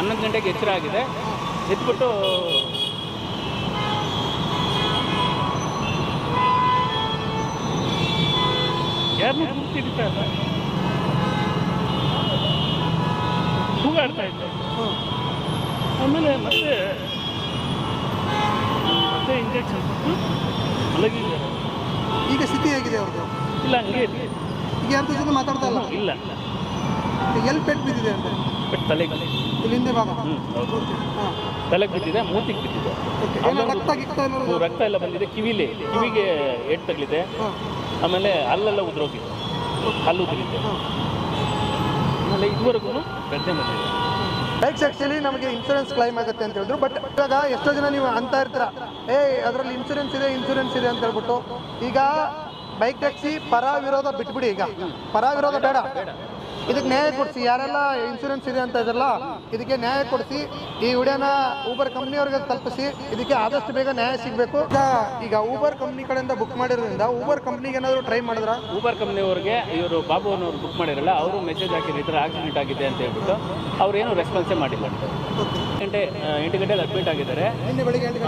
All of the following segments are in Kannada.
ಹನ್ನೊಂದು ಗಂಟೆಗೆ ಎಚ್ಚರ ಆಗಿದೆ. ಎದ್ಬಿಟ್ಟು ಯಾರನ್ನೂ ಕೂಗ್ತಿರ್ತಾ ಇಲ್ಲ ಕೂಗಾಡ್ತಾ ಇದ್ದೆ. ಆಮೇಲೆ ಮತ್ತೆ ಮತ್ತೆ ಇಂಜೆಕ್ಷನ್ ಕೊಟ್ಟು ಮಲಗಿದ್ದಾರೆ. ಈಗ ಸ್ಥಿತಿ ಹೇಗಿದೆ ಅವ್ರದ್ದು? ಇಲ್ಲ ಹಂಗೆ ಇದೆ. ಈಗ ಯಾರ ಜೊತೆ ಮಾತಾಡ್ತಾ ಇಲ್ಲ? ಇಲ್ಲ ಎಲ್ಲಿ ಪೆಟ್ಟು ಬಿದ್ದಿದೆ ಅಂತ? ಬಟ್ ತಲೆಗೆ ಇಲ್ಲಿ ಹಿಂದೆ ಭಾಗ ಹ್ಞೂ ಹೌದು. ಹಾಂ. ತಲೆಗೆ ಬಿದ್ದಿದೆ ಮೂತಿಗೆ ಬಿದ್ದಿದೆ. ಓಕೆ ಏನೋ ರಕ್ತ ಗಿಕ್ತ ಏನಾದ್ರು ರಕ್ತ ಎಲ್ಲ ಬಂದಿದೆ ಕಿವಿಲಿ ಕಿವಿಗೆ ಏಟ್ ತಗಲಿದೆ. ಹಾಂ. ಆಮೇಲೆ ಅಲ್ಲೆಲ್ಲ ಉದ್ರೋಗಿದೆ. ಹಲ್ಲು ಉದುರಿದೆ. ಆಮೇಲೆ ಇದುವರೆಗೂ ಪ್ರಜ್ಞೆ ಮಾಡಿದೆ ಬೈಕ್ಸ್ ಆ್ಯಕ್ಚುಲಿ ನಮಗೆ ಇನ್ಶೂರೆನ್ಸ್ ಕ್ಲೈಮ್ ಆಗುತ್ತೆ ಅಂತ ಹೇಳಿದ್ರು ಬಟ್ ಇವಾಗ ಎಷ್ಟೋ ಜನ ನೀವು ಅಂತ ಇರ್ತೀರ ಏ ಅದರಲ್ಲಿ ಇನ್ಶೂರೆನ್ಸ್ ಇದೆ ಇನ್ಶೂರೆನ್ಸ್ ಇದೆ ಅಂತ ಹೇಳ್ಬಿಟ್ಟು ಈಗ ಬೈಕ್ ಟ್ಯಾಕ್ಸಿ ಪರ ವಿರೋಧ ಬಿಟ್ಬಿಡಿ ಈಗ. ಪರ ವಿರೋಧ ಬೇಡ. ಇದಕ್ಕೆ ನ್ಯಾಯ ಕೊಡಿಸಿ ಯಾರೆಲ್ಲ ಇನ್ಶೂರೆನ್ಸ್ ಇದೆ ಅಂತ ಇದ್ರಲ್ಲ ಇದಕ್ಕೆ ನ್ಯಾಯ ಕೊಡಿಸಿ ಈ ವಿಡಿಯೋನ ಊಬರ್ ಕಂಪ್ನಿಯವ್ರಿಗೆ ತಲುಪಿಸಿ ಇದಕ್ಕೆ ಆದಷ್ಟು ಬೇಗ ನ್ಯಾಯ ಸಿಗಬೇಕು. ಈಗ ಊಬರ್ ಕಂಪ್ನಿ ಕಡೆಯಿಂದ ಬುಕ್ ಮಾಡಿರೋದ್ರಿಂದ ಊಬರ್ ಕಂಪ್ನಿಗೆ ಏನಾದರೂ ಟ್ರೈ ಮಾಡಿದ್ರ? ಊಬರ್ ಕಂಪ್ನಿಯವ್ರಿಗೆ ಇವರು ಬಾಬು ಅನ್ನೋರು ಬುಕ್ ಮಾಡಿರಲ್ಲ ಅವರು ಮೆಸೇಜ್ ಹಾಕಿದ್ರು ಈ ಥರ ಆಕ್ಸಿಡೆಂಟ್ ಆಗಿದೆ ಅಂತ ಹೇಳ್ಬಿಟ್ಟು ಅವ್ರೇನು ರೆಸ್ಪಾನ್ಸೇ ಮಾಡಿಲ್ಲ. ಗಂಟೆ ಎಂಟು ಗಂಟೆಲಿ ಅಡ್ಮಿಟ್ ಆಗಿದ್ದಾರೆ.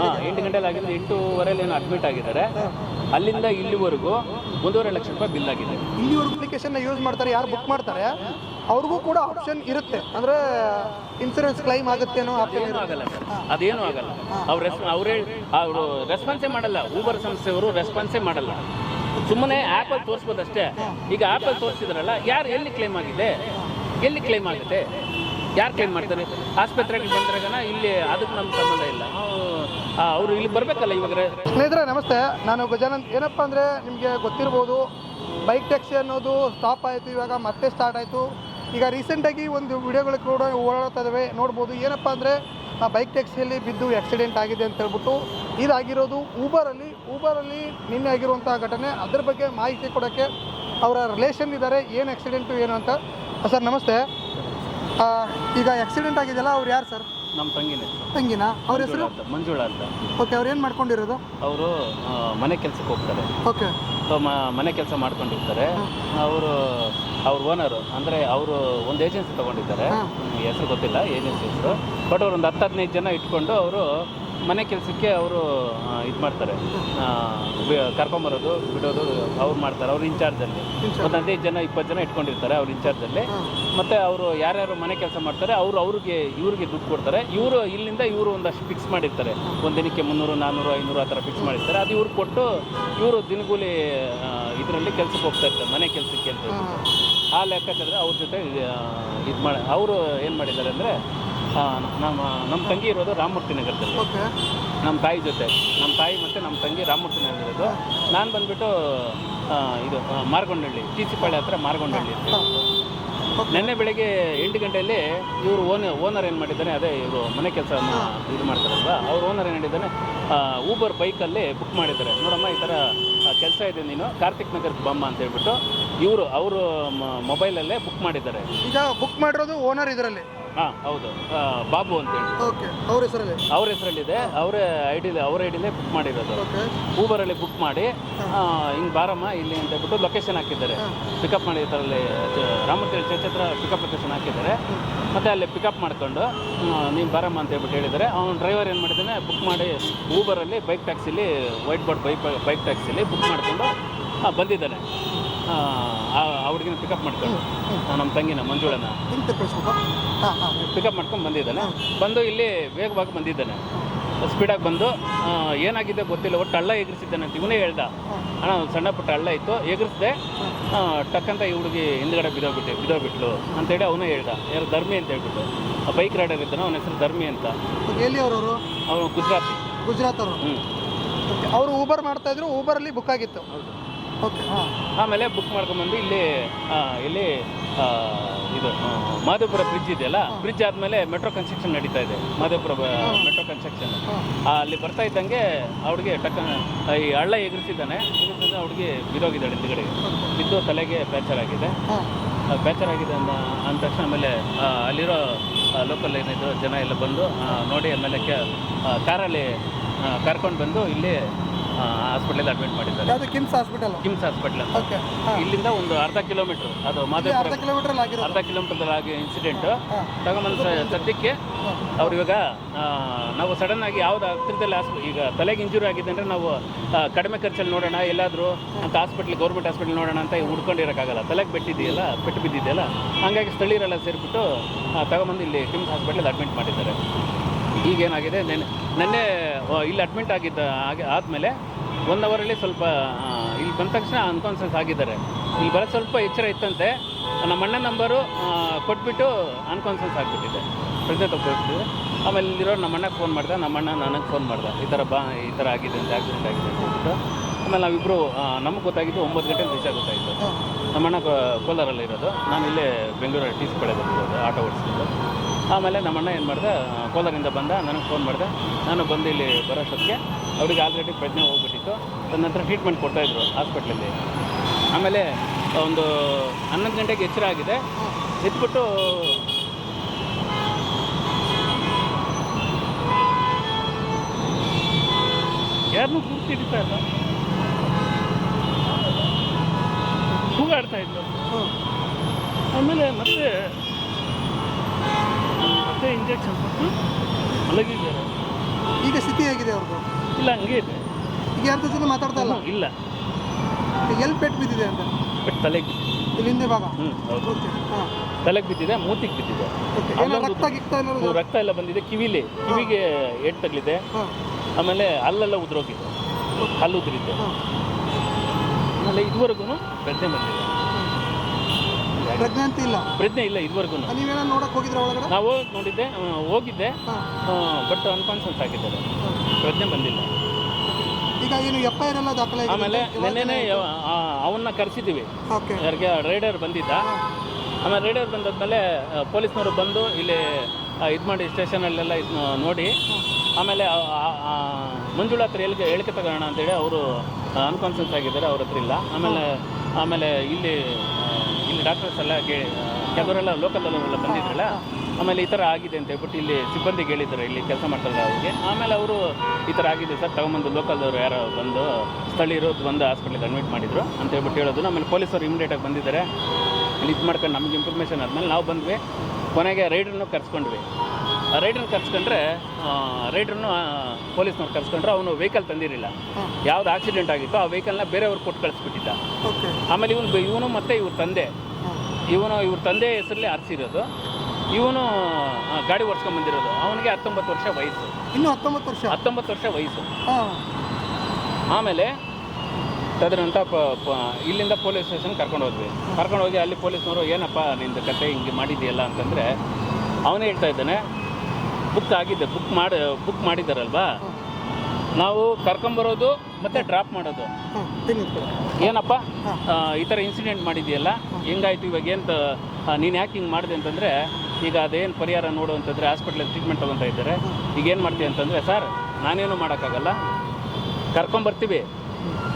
ಹಾಂ ಎಂಟು ಗಂಟೆಲಿ ಆಗಿದ್ದು ಎಂಟೂವರೆಲಿ ಏನೋ ಅಡ್ಮಿಟ್ ಆಗಿದ್ದಾರೆ. ಅಲ್ಲಿಂದ ಇಲ್ಲಿವರೆಗೂ ಒಂದೂವರೆ ಲಕ್ಷ ರೂಪಾಯಿ ಬಿಲ್ ಆಗಿದೆ. ಇಲ್ಲಿವರೆಗೂ ಅಪ್ಲಿಕೇಶನ್ ಯೂಸ್ ಮಾಡ್ತಾರೆ ಯಾರು ಬುಕ್ ಮಾಡ್ತಾರೆ? ಅವ್ರಿಗೂ ಕೂಡ ಆಪ್ಷನ್ ಇರುತ್ತೆ. ಅಂದ್ರೆ ಇನ್ಸೂರೆನ್ಸ್ ಕ್ಲೈಮ್ ಆಗುತ್ತೇನೋ ಆಪ್ಷನ್ ಏನೂ ಆಗಲ್ಲ ಸರ್ ಅದೇನೂ ಆಗಲ್ಲ. ಅವ್ರು ರೆಸ್ ಅವರೇ ಅವರು ರೆಸ್ಪಾನ್ಸೇ ಮಾಡಲ್ಲ. ಊಬರ್ ಸಂಸ್ಥೆಯವರು ರೆಸ್ಪಾನ್ಸೇ ಮಾಡಲ್ಲ. ಸುಮ್ಮನೆ ಆ್ಯಪಲ್ಲಿ ತೋರಿಸ್ಬೋದಷ್ಟೇ. ಈಗ ಆ್ಯಪಲ್ಲಿ ತೋರಿಸಿದ್ರಲ್ಲ ಯಾರು ಎಲ್ಲಿ ಕ್ಲೈಮ್ ಆಗಿದೆ? ಎಲ್ಲಿ ಕ್ಲೈಮ್ ಆಗುತ್ತೆ? ಯಾರು ಕ್ಲೈಮ್ ಮಾಡ್ತಾರೆ? ಆಸ್ಪತ್ರೆಗೆ ಬಂದ್ರಾಗನ ಇಲ್ಲಿ ಅದಕ್ಕೆ ನಮ್ಮ ಸಂಬಂಧ ಇಲ್ಲ. ಅವರು ಇಲ್ಲಿ ಬರಬೇಕಲ್ಲ ಇವಾಗ ಸ್ನೇಹಿತರೆ ನಮಸ್ತೆ. ನಾನು ಗಜಾನಂದ್. ಏನಪ್ಪ ಅಂದರೆ ನಿಮಗೆ ಗೊತ್ತಿರ್ಬೋದು ಬೈಕ್ ಟ್ಯಾಕ್ಸಿ ಅನ್ನೋದು ಸ್ಟಾಪ್ ಆಯಿತು ಇವಾಗ ಮತ್ತೆ ಸ್ಟಾರ್ಟ್ ಆಯಿತು. ಈಗ ರೀಸೆಂಟಾಗಿ ಒಂದು ವಿಡಿಯೋಗಳು ಕೂಡ ಓಡಾಡ್ತಾ ಇದ್ದಾವೆ ನೋಡ್ಬೋದು ಏನಪ್ಪ ಅಂದರೆ ಆ ಬೈಕ್ ಟ್ಯಾಕ್ಸಿಯಲ್ಲಿ ಬಿದ್ದು ಆಕ್ಸಿಡೆಂಟ್ ಆಗಿದೆ ಅಂತ ಹೇಳ್ಬಿಟ್ಟು ಇದಾಗಿರೋದು ಊಬರಲ್ಲಿ ಊಬರಲ್ಲಿ ನಿನ್ನೆ ಆಗಿರುವಂಥ ಘಟನೆ. ಅದ್ರ ಬಗ್ಗೆ ಮಾಹಿತಿ ಕೊಡೋಕ್ಕೆ ಅವರ ರಿಲೇಷನ್ ಇದ್ದಾರೆ. ಏನು ಆಕ್ಸಿಡೆಂಟು ಏನು ಅಂತ. ಸರ್ ನಮಸ್ತೆ. ಈಗ ಆಕ್ಸಿಡೆಂಟ್ ಆಗಿದೆಯಲ್ಲ ಅವ್ರು ಯಾರು ಸರ್? ನಮ್ಮ ತಂಗಿನೇ. ತಂಗಿನ? ಅವ್ರ ಹೆಸರು? ಮಂಜುಳಾ ಅಂತ. ಓಕೆ ಅವ್ರು ಏನು ಮಾಡ್ಕೊಂಡಿರೋದು? ಅವರು ಮನೆ ಕೆಲಸಕ್ಕೆ ಹೋಗ್ತಾರೆ. ಓಕೆ. ಮ- ಮನೆ ಕೆಲಸ ಮಾಡ್ಕೊಂಡಿರ್ತಾರೆ. ಅವರು ಅವ್ರ ಓನರು ಅಂದರೆ ಅವರು ಒಂದು ಏಜೆನ್ಸಿ ತೊಗೊಂಡಿದ್ದಾರೆ. ಹೆಸರು ಗೊತ್ತಿಲ್ಲ ಏಜೆನ್ಸಿ ಹೆಸರು. ಬಟ್ ಅವ್ರು ಒಂದು ಹತ್ತು ಹದಿನೈದು ಜನ ಇಟ್ಕೊಂಡು ಅವರು ಮನೆ ಕೆಲಸಕ್ಕೆ ಅವರು ಇದು ಮಾಡ್ತಾರೆ. ಕರ್ಕೊಂಬರೋದು ಬಿಡೋದು ಅವ್ರು ಮಾಡ್ತಾರೆ. ಅವ್ರು ಇನ್ಚಾರ್ಜಲ್ಲಿ ಒಂದು ಹದಿನೈದು ಜನ ಇಪ್ಪತ್ತು ಜನ ಇಟ್ಕೊಂಡಿರ್ತಾರೆ ಅವ್ರು ಇನ್ಚಾರ್ಜಲ್ಲಿ ಮತ್ತು ಅವರು ಯಾರ್ಯಾರು ಮನೆ ಕೆಲಸ ಮಾಡ್ತಾರೆ ಅವರು ಅವ್ರಿಗೆ ಇವ್ರಿಗೆ ದುಡ್ಡು ಕೊಡ್ತಾರೆ. ಇವರು ಇಲ್ಲಿಂದ ಇವರು ಒಂದಷ್ಟು ಫಿಕ್ಸ್ ಮಾಡಿರ್ತಾರೆ. ಒಂದು ದಿನಕ್ಕೆ ಮುನ್ನೂರು ನಾನ್ನೂರು ಐನೂರು ಆ ಥರ ಫಿಕ್ಸ್ ಮಾಡಿರ್ತಾರೆ. ಅದು ಇವ್ರು ಕೊಟ್ಟು ಇವರು ದಿನಗೂಲಿ ಇದರಲ್ಲಿ ಕೆಲಸಕ್ಕೆ ಹೋಗ್ತಾ ಇರ್ತಾರೆ ಮನೆ ಕೆಲಸಕ್ಕೆ ಅಂತ. ಆ ಲೆಕ್ಕಾಚಾರದ ಅವ್ರ ಜೊತೆ ಇದು ಮಾಡಿ ಅವರು ಏನು ಮಾಡಿದ್ದಾರೆ ಅಂದರೆ ನಮ್ಮ ನಮ್ಮ ತಂಗಿ ಇರೋದು ರಾಮಮೂರ್ತಿ ನಗರದಲ್ಲಿ. ಓಕೆ. ನಮ್ಮ ತಾಯಿ ಜೊತೆ. ನಮ್ಮ ತಾಯಿ ಮತ್ತು ನಮ್ಮ ತಂಗಿ ರಾಮಮೂರ್ತಿ ನಗರ ಇರೋದು ನಾನು ಬಂದುಬಿಟ್ಟು ಇದು ಮಾರ್ಗೊಂಡಳ್ಳಿ ಮಾರ್ಗೊಂಡಹಳ್ಳಿ ಟಿ ಸಿ ಪಾಳ್ಯ ಹತ್ರ ಮಾರ್ಗೊಂಡಹಳ್ಳಿ ನಿನ್ನೆ ಬೆಳಗ್ಗೆ ಎಂಟು ಗಂಟೆಯಲ್ಲಿ ಇವರು ಓನ್ ಓನರ್ ಏನು ಮಾಡಿದ್ದಾನೆ ಅದೇ ಇವರು ಮನೆ ಕೆಲಸ ಇದು ಮಾಡ್ತಾರಲ್ವ? ಅವ್ರ ಓನರ್ ಏನು ಹೇಳಿದ್ದಾನೆ ಊಬರ್ ಬೈಕಲ್ಲಿ ಬುಕ್ ಮಾಡಿದ್ದಾರೆ. ನೋಡಮ್ಮ ಈ ಥರ ಕೆಲಸ ಇದೆ ನೀನು ಕಾರ್ತಿಕ್ ನಗರಕ್ಕೆ ಬಮ್ಮ ಅಂತ ಹೇಳ್ಬಿಟ್ಟು ಇವರು ಅವರು ಮೊಬೈಲಲ್ಲೇ ಬುಕ್ ಮಾಡಿದ್ದಾರೆ. ಈಗ ಬುಕ್ ಮಾಡಿರೋದು ಓನರ್ ಇದರಲ್ಲಿ. ಹಾಂ ಹೌದು. ಬಾಬು ಅಂತ ಹೇಳಿ. ಓಕೆ ಅವ್ರ ಹೆಸರಲ್ಲಿ? ಅವ್ರ ಹೆಸರಲ್ಲಿದೆ. ಅವರೇ ಡಿ ಅವ್ರ ಐಡಿಲೇ ಬುಕ್ ಮಾಡಿರೋದು. ಓಕೆ. ಊಬರಲ್ಲಿ ಬುಕ್ ಮಾಡಿ ಹಿಂಗೆ ಬಾರಮ್ಮ ಇಲ್ಲಿ ಅಂತ ಹೇಳ್ಬಿಟ್ಟು ಲೊಕೇಶನ್ ಹಾಕಿದ್ದಾರೆ. ಪಿಕಪ್ ಮಾಡಿ ಇದರಲ್ಲಿ ರಾಮಮೂರ್ತಿ ಚರ್ಚ್ ಹತ್ರ ಪಿಕಪ್ ಲೊಕೇಶನ್ ಹಾಕಿದ್ದಾರೆ. ಮತ್ತು ಅಲ್ಲಿ ಪಿಕಪ್ ಮಾಡ್ಕೊಂಡು ನೀವು ಬಾರಮ್ಮ ಅಂತ ಹೇಳ್ಬಿಟ್ಟು ಹೇಳಿದ್ದಾರೆ. ಅವ್ನು ಡ್ರೈವರ್ ಏನು ಮಾಡಿದ್ದಾನೆ ಬುಕ್ ಮಾಡಿ ಊಬರಲ್ಲಿ ಬೈಕ್ ಟ್ಯಾಕ್ಸಿಲಿ ವೈಟ್ ಬೋರ್ಡ್ ಬೈಕ್ ಬೈಕ್ ಟ್ಯಾಕ್ಸಿಲಿ ಬುಕ್ ಮಾಡಿಕೊಂಡು ಬಂದಿದ್ದಾನೆ. ಅವ್ರಿಗಿನ ಪಿಕಪ್ ಮಾಡ್ಕೊಂಡು ನಮ್ಮ ತಂಗಿನ ಮಂಜುಳನ ಹಿಂಗೆ ಕಳಿಸ್ಬೇಕು? ಹಾಂ ಹಾಂ. ಪಿಕಪ್ ಮಾಡ್ಕೊಂಡು ಬಂದಿದ್ದಾನೆ. ಬಂದು ಇಲ್ಲಿ ವೇಗವಾಗಿ ಬಂದಿದ್ದಾನೆ. ಸ್ಪೀಡಾಗಿ ಬಂದು ಏನಾಗಿದೆ ಗೊತ್ತಿಲ್ಲ ಒಟ್ಟು ಹಳ್ಳ ಎಗರಿಸಿದ್ದಾನೆ ಅಂತ ಇವನೇ ಹೇಳ್ದ. ಅಣ್ಣ ಸಣ್ಣ ಪುಟ್ಟ ಹಳ್ಳ ಇತ್ತು ಎಗರಿಸ್ದೆ ಟಕ್ಕಂತ ಈ ಹುಡುಗಿ ಹಿಂದ್ಗಡೆ ಬಿದ್ದೋಗ್ಬಿಟ್ಟೆ ಬಿದ್ದೋಗ್ಬಿಟ್ಲು ಅಂತೇಳಿ ಅವನೇ ಹೇಳ್ದ. ಯಾರು ಧರ್ಮಿ ಅಂತ ಹೇಳ್ಬಿಟ್ಟು. ಆ ಬೈಕ್ ರೈಡರ್ ಇದ್ದಾನೆ ಅವನ ಹೆಸರು ಧರ್ಮಿ ಅಂತ. ಎಲ್ಲಿ ಅವರವರು? ಅವನು ಗುಜರಾತಿ. ಗುಜರಾತ್ ಅವರು? ಹ್ಞೂ ಓಕೆ ಅವರು ಊಬರ್ ಮಾಡ್ತಾ ಇದ್ರು ಊಬರಲ್ಲಿ ಬುಕ್ ಆಗಿತ್ತು. ಹೌದು. ಓಕೆ ಆಮೇಲೆ ಬುಕ್ ಮಾಡ್ಕೊಂಡ್ಬಂದು ಇಲ್ಲಿ ಆ, ಇಲ್ಲಿ ಆ, ಇದು ಆ, ಮಾಧವಪುರ ಬ್ರಿಡ್ಜ್ ಇದೆಯಲ್ಲ ಬ್ರಿಡ್ಜ್ ಆದಮೇಲೆ ಮೆಟ್ರೋ ಕನ್ಸ್ಟ್ರಕ್ಷನ್ ನಡೀತಾ ಇದೆ ಮಾಧವಪುರ ಮೆಟ್ರೋ ಕನ್ಸ್ಟ್ರಕ್ಷನ್ ಅಲ್ಲಿ ಬರ್ತಾ ಇದ್ದಂಗೆ ಅವ್ರಿಗೆ ಟಕ್ಕ ಈ ಹಳ್ಳ ಎಗರಿಸಿದ್ದಾನೆ ಎಗರಿಸಿದ ಅವ್ರಿಗೆ ಬಿದ್ದೋಗಿದ್ದಾಳೆ ಹಿಂದ್ಗಡೆ ಬಿದ್ದು ತಲೆಗೆ ಪ್ಯಾಚರ್ ಆಗಿದೆ. ಹಾಂ. ಪ್ಯಾಚರ್ ಆಗಿದೆ ಅಂದ ಅಂದ ತಕ್ಷಣ ಆಮೇಲೆ ಆ, ಅಲ್ಲಿರೋ ಲೋಕಲ್ ಏನಿದ್ರು ಜನ ಎಲ್ಲ ಬಂದು ಆ, ನೋಡಿ ಆಮೇಲೆ ಕ್ಯಾ ಕಾರಲ್ಲಿ ಕರ್ಕೊಂಡು ಬಂದು ಇಲ್ಲಿ ಹಾಸ್ಪಿಟಲ್ ಅಡ್ಮಿಟ್ ಮಾಡಿದ್ದಾರೆ. ಅದು ಕಿಮ್ಸ್ ಹಾಸ್ಪಿಟಲ್ ಕಿಮ್ಸ್ ಹಾಸ್ಪಿಟಲ್ ಅಂತ ಓಕೆ ಇಲ್ಲಿಂದ ಒಂದು ಅರ್ಧ ಕಿಲೋಮೀಟರ್ ಅದು ಮಾದೇಪುರ ಅರ್ಧ ಕಿಲೋಮೀಟರ್ ಅರ್ಧ ಕಿಲೋಮೀಟರ್ ಆಗಿ ಇನ್ಸಿಡೆಂಟ್ ತಗೊಂಡ್ ತಗೊಂಬಂದು ಸದ್ಯಕ್ಕೆ ಅವ್ರು ಇವಾಗ ನಾವು ಸಡನ್ ಆಗಿ ಯಾವ್ದು ಹತ್ತಿರದಲ್ಲಿ ಹಾಸ್ಪಿ ಈಗ ತಲೆಗೆ ಇಂಜುರಿ ಆಗಿದೆ ಅಂದರೆ ನಾವು ಕಡಿಮೆ ಖರ್ಚಲ್ಲಿ ನೋಡೋಣ ಎಲ್ಲಾದರೂ ಅಂತ ಹಾಸ್ಪಿಟ್ಲ್ ಗೌರ್ಮೆಂಟ್ ಹಾಸ್ಪಿಟಲ್ ನೋಡೋಣ ಅಂತ ಹುಡ್ಕೊಂಡಿರೋಕ್ಕಾಗಲ್ಲ. ತಲೆಗೆ ಬೆಟ್ಟಿದೆಯಲ್ಲ ಪೆಟ್ಟು ಬಿದ್ದಿದೆಯಲ್ಲ ಹಾಗಾಗಿ ಸ್ಥಳೀಯರೆಲ್ಲ ಸೇರಿಬಿಟ್ಟು ತಗೊಂಬಂದು ಇಲ್ಲಿ ಕಿಮ್ಸ್ ಹಾಸ್ಪಿಟ್ಲಲ್ಲಿ ಅಡ್ಮಿಟ್ ಮಾಡಿದ್ದಾರೆ. ಈಗೇನಾಗಿದೆ? ನೆನ್ನೆ ನೆನ್ನೆ ಇಲ್ಲಿ ಅಡ್ಮಿಟ್ ಆಗಿದ್ದ ಆಗಿ ಆದಮೇಲೆ ಒನ್ ಅವರಲ್ಲಿ ಸ್ವಲ್ಪ ಇಲ್ಲಿ ಬಂದ ತಕ್ಷಣ ಅನ್ಕಾನ್ಸಿಯಸ್ ಆಗಿದ್ದಾರೆ. ಇಲ್ಲಿ ಬರೋ ಸ್ವಲ್ಪ ಎಚ್ಚರ ಇತ್ತಂತೆ. ನಮ್ಮ ಅಣ್ಣ ನಂಬರು ಕೊಟ್ಬಿಟ್ಟು ಅನ್ಕಾನ್ಸಿಯಸ್ ಆಗಿಬಿಟ್ಟಿದೆ. ಪ್ರಜ್ಞೆ ತಪ್ಪಿಬಿಟ್ಟಿದೆ ಆಮೇಲೆ ಇಲ್ಲಿರೋ ನಮ್ಮ ಅಣ್ಣಗೆ ಫೋನ್ ಮಾಡಿದೆ ನಮ್ಮ ಅಣ್ಣ ನನಗೆ ಫೋನ್ ಮಾಡ್ದೆ. ಈ ಥರ ಬಾ ಈ ಥರ ಆಗಿದೆ ಅಂತ ಆಕ್ಸಿಡೆಂಟ್ ಆಗಿದೆ ಅಂತ ಹೇಳ್ಬಿಟ್ಟು. ಆಮೇಲೆ ನಾವಿಬ್ಬರು ನಮಗೆ ಗೊತ್ತಾಗಿದ್ದು ಒಂಬತ್ತು ಗಂಟೆ ವಿಷಯ ಗೊತ್ತಾಯಿತು. ನಮ್ಮ ಅಣ್ಣ ಕೋಲಾರಲ್ಲಿರೋದು. ನಾನು ಇಲ್ಲೇ ಬೆಂಗಳೂರಲ್ಲಿ ಟಿ ಸಿ ಕಡೆ ಬಂದಿರೋದು ಆಟೋ ಓಡಿಸ್ತಿದ್ದು ಆಮೇಲೆ ನಮ್ಮ ಅಣ್ಣ ಏನು ಮಾಡಿದೆ ಕೋಲಾರಿಂದ ಬಂದ ನನಗೆ ಫೋನ್ ಮಾಡಿದೆ. ನಾನು ಬಂದು ಇಲ್ಲಿ ಬರೋಷ್ಟೊತ್ತಿಗೆ ಅವ್ರಿಗೆ ಆಲ್ರೆಡಿ ಪ್ರಜ್ಞೆ ಹೋಗ್ಬಿಟ್ಟಿತ್ತು. ತದನಂತರ ಟ್ರೀಟ್ಮೆಂಟ್ ಕೊಡ್ತಾಯಿದ್ರು ಹಾಸ್ಪಿಟ್ಲಲ್ಲಿ ಆಮೇಲೆ ಒಂದು ಹನ್ನೊಂದು ಗಂಟೆಗೆ ಎಚ್ಚರ ಆಗಿದೆ. ಎತ್ಬಿಟ್ಟು ಯಾರನ್ನೂ ಪೂರ್ತಿ ಹಿಡಿತಾ ಇಲ್ಲ ಕೂಗಾಡ್ತಾ ಇದ್ರು ಹಾಂ ಆಮೇಲೆ ಮತ್ತೆ ಮತ್ತೆ ಇಂಜೆಕ್ಷನ್ ಕೊಟ್ಟು ಮಲಗಿದ್ದಾರೆ. ಈಗ ಸ್ಥಿತಿ ಹೇಗಿದೆ ಅವ್ರದ್ದು? ಇಲ್ಲ ಹಂಗೆ ಇದೆ. ಈಗ ಯಾರ ಜೊತೆ ಮಾತಾಡ್ತಾ ಇಲ್ಲ? ಇಲ್ಲ. ಎಲ್ಲಿ ಪೆಟ್ಟು ಬಿದ್ದಿದೆ ಅಂತ? ಬಟ್ ತಲೆಗೆ ಬಿದ್ದಿದೆ. ಇಲ್ಲಿ ಹಿಂದೆ ಭಾಗ? ಹ್ಞೂ ಹೌದು. ಹಾಂ. ತಲೆಗೆ ಬಿದ್ದಿದೆ ಮೂತಿಗೆ ಬಿದ್ದಿದೆ. ಏನೋ ರಕ್ತ ಗಿಕ್ತ ಏನಾದ್ರು ರಕ್ತ ಎಲ್ಲ ಬಂದಿದೆ ಕಿವಿಲಿ. ಕಿವಿಗೆ ಏಟ್ ತಗಲಿದೆ. ಹಾಂ. ಆಮೇಲೆ ಅಲ್ಲೆಲ್ಲ ಉದುರೋಗಿದೆ. ಹಲ್ಲು ಉದುರಿದೆ. ಆಮೇಲೆ ಇದುವರೆಗೂ ಪ್ರಜ್ಞೆ ಬಂದಿಲ್ಲ. ಪ್ರಜ್ಞೆ ಅಂತ ಇಲ್ಲ. ಪ್ರಜ್ಞೆ ಇಲ್ಲ ಇದುವರೆಗೂ. ನೀವೇನೋ ನೋಡಕ್ ಹೋಗಿದ್ರ ಒಳಗಡೆ? ನಾವು ನೋಡಿದ್ದೆ ಆ, ಹೋಗಿದ್ದೆ. ಹಾಂ. ಬಟ್ ಅನ್ಕಾನ್ಸಿಯಸ್ ಆಗಿದ್ದಾರೆ. ಪ್ರಜ್ಞೆ ಬಂದಿಲ್ಲ. ಈಗ ಏನು ಎಪ್ಪ ಐ ಆರ್ ಎಲ್ಲ ದಾಖಲೆ ಆಮೇಲೆ ನಿನ್ನೆನೆ ಅವನ್ನ ಕರೆಸಿದ್ದೀವಿ ಓಕೆ. ಯಾರಿಗೆ ರೈಡರ್ ಬಂದಿದ್ದ. ಆಮೇಲೆ ರೈಡರ್ ಬಂದಾದ್ಮೇಲೆ ಪೊಲೀಸ್ನವರು ಬಂದು ಇಲ್ಲಿ ಇದು ಮಾಡಿ ಸ್ಟೇಷನಲ್ಲೆಲ್ಲ ಇದು ನೋಡಿ. ಆಮೇಲೆ ಮಂಜುಳಾತ್ರ ಆ- ಆ ಮಂಜುಳಾ ಹತ್ರ ಹೇಳಿಕೆ ಹೇಳಿಕೆ ತಗೋಣ ಅಂತೇಳಿ ಅವರು ಅನ್ಕಾನ್ಸಿಯಸ್ ಆಗಿದ್ದಾರೆ ಅವ್ರ ಹತ್ರ ಇಲ್ಲ. ಆಮೇಲೆ ಆಮೇಲೆ ಇಲ್ಲಿ ಆ, ಇಲ್ಲಿ ಡಾಕ್ಟರ್ಸ್ ಎಲ್ಲ ಕೇಳಿ ಕೆಲವರೆಲ್ಲ ಲೋಕಲಲ್ಲೆಲ್ಲ ಬಂದಿದ್ರಲ್ಲ, ಆಮೇಲೆ ಈ ಥರ ಆಗಿದೆ ಅಂತ ಹೇಳ್ಬಿಟ್ಟು ಇಲ್ಲಿ ಸಿಬ್ಬಂದಿಗೆ ಹೇಳಿದ್ದಾರೆ, ಇಲ್ಲಿ ಕೆಲಸ ಮಾಡ್ತಾರಲ್ಲ ಅವ್ರಿಗೆ. ಆಮೇಲೆ ಅವರು ಈ ಥರ ಆಗಿದೆ ಸರ್, ತಗೊಂಬಂದು ಲೋಕಲ್ದವ್ರು ಯಾರೋ ಬಂದು ಸ್ಥಳೀಯರು ಬಂದು ಹಾಸ್ಪಿಟ್ಲಿಗೆ ಅಡ್ಮಿಟ್ ಮಾಡಿದ್ರು ಅಂತ ಹೇಳ್ಬಿಟ್ಟು ಹೇಳೋದು. ಆಮೇಲೆ ಪೊಲೀಸರು ಇಮಿಡಿಯೇಟಾಗಿ ಬಂದಿದ್ದಾರೆ. ಇದು ಮಾಡ್ಕೊಂಡು ನಮಗೆ ಇನ್ಫಾರ್ಮೇಷನ್ ಆದಮೇಲೆ ನಾವು ಬಂದ್ವಿ. ಕೊನೆಗೆ ರೈಡ್ರನ್ನು ಕರ್ಸ್ಕೊಂಡ್ವಿ. ರೈಡ್ರನ್ನ ಕರ್ಸ್ಕೊಂಡ್ರೆ ರೈಡ್ರನ್ನು ಪೊಲೀಸ್ನವ್ರು ಕರ್ಸ್ಕೊಂಡ್ರೆ ಅವನು ವೆಹಿಕಲ್ ತಂದಿರಲಿಲ್ಲ. ಯಾವ್ದು ಆಕ್ಸಿಡೆಂಟ್ ಆಗಿತ್ತು ಆ ವೆಹಿಕಲ್ನ ಬೇರೆಯವ್ರು ಕೊಟ್ಟು ಕಳಿಸ್ಬಿಟ್ಟಿದ್ದ. ಆಮೇಲೆ ಇವನು ಇವನು ಮತ್ತು ಇವ್ರ ತಂದೆ. ಇವನು ಇವ್ರ ತಂದೆ ಹೆಸರಲ್ಲಿ ಆರಿಸಿರೋದು ಇವನು ಗಾಡಿ ಓಡಿಸ್ಕೊಂಡ್ ಬಂದಿರೋದು. ಅವನಿಗೆ ಹತ್ತೊಂಬತ್ತು ವರ್ಷ ವಯಸ್ಸು. ಇನ್ನು ಹತ್ತೊಂಬತ್ತು ವರ್ಷ? ಹತ್ತೊಂಬತ್ತು ವರ್ಷ ವಯಸ್ಸು. ಆಮೇಲೆ ತದನಂತರ ಪ ಪ- ಇಲ್ಲಿಂದ ಪೊಲೀಸ್ ಸ್ಟೇಷನ್ ಕರ್ಕೊಂಡು ಹೋದ್ವಿ. ಕರ್ಕೊಂಡು ಹೋಗಿ ಅಲ್ಲಿ ಪೊಲೀಸ್ನವರು ಏನಪ್ಪ ನಿಂದು ಕತೆ ಹಿಂಗೆ ಮಾಡಿದೆಯಲ್ಲ ಅಂತಂದರೆ ಅವನೇ ಹೇಳ್ತಾ ಇದ್ದಾನೆ ಬುಕ್ ಆಗಿದೆ ಬುಕ್ ಮಾಡಿ ಬುಕ್ ಮಾಡಿದ್ದಾರಲ್ವಾ ನಾವು ಕರ್ಕೊಂಬರೋದು ಮತ್ತು ಡ್ರಾಪ್ ಮಾಡೋದು. ಏನಪ್ಪ? ಈ ಥರ ಇನ್ಸಿಡೆಂಟ್ ಮಾಡಿದೆಯಲ್ಲ? ಹೆಂಗಾಯ್ತು ಇವಾಗ ಏನು ನೀನು ಯಾಕೆ ಹಿಂಗೆ ಮಾಡಿದೆ ಅಂತಂದರೆ ಈಗ ಅದೇನು ಪರಿಹಾರ ನೋಡು ಅಂತಂದರೆ ಹಾಸ್ಪಿಟ್ಲಲ್ಲಿ ಟ್ರೀಟ್ಮೆಂಟ್ ತೊಗೊತಾ ಇದ್ದಾರೆ. ಈಗ ಏನು ಮಾಡ್ತೀವಿ ಅಂತಂದರೆ ಸರ್ ನಾನೇನು ಮಾಡೋಕ್ಕಾಗಲ್ಲ. ಕರ್ಕೊಂಬರ್ತೀವಿ.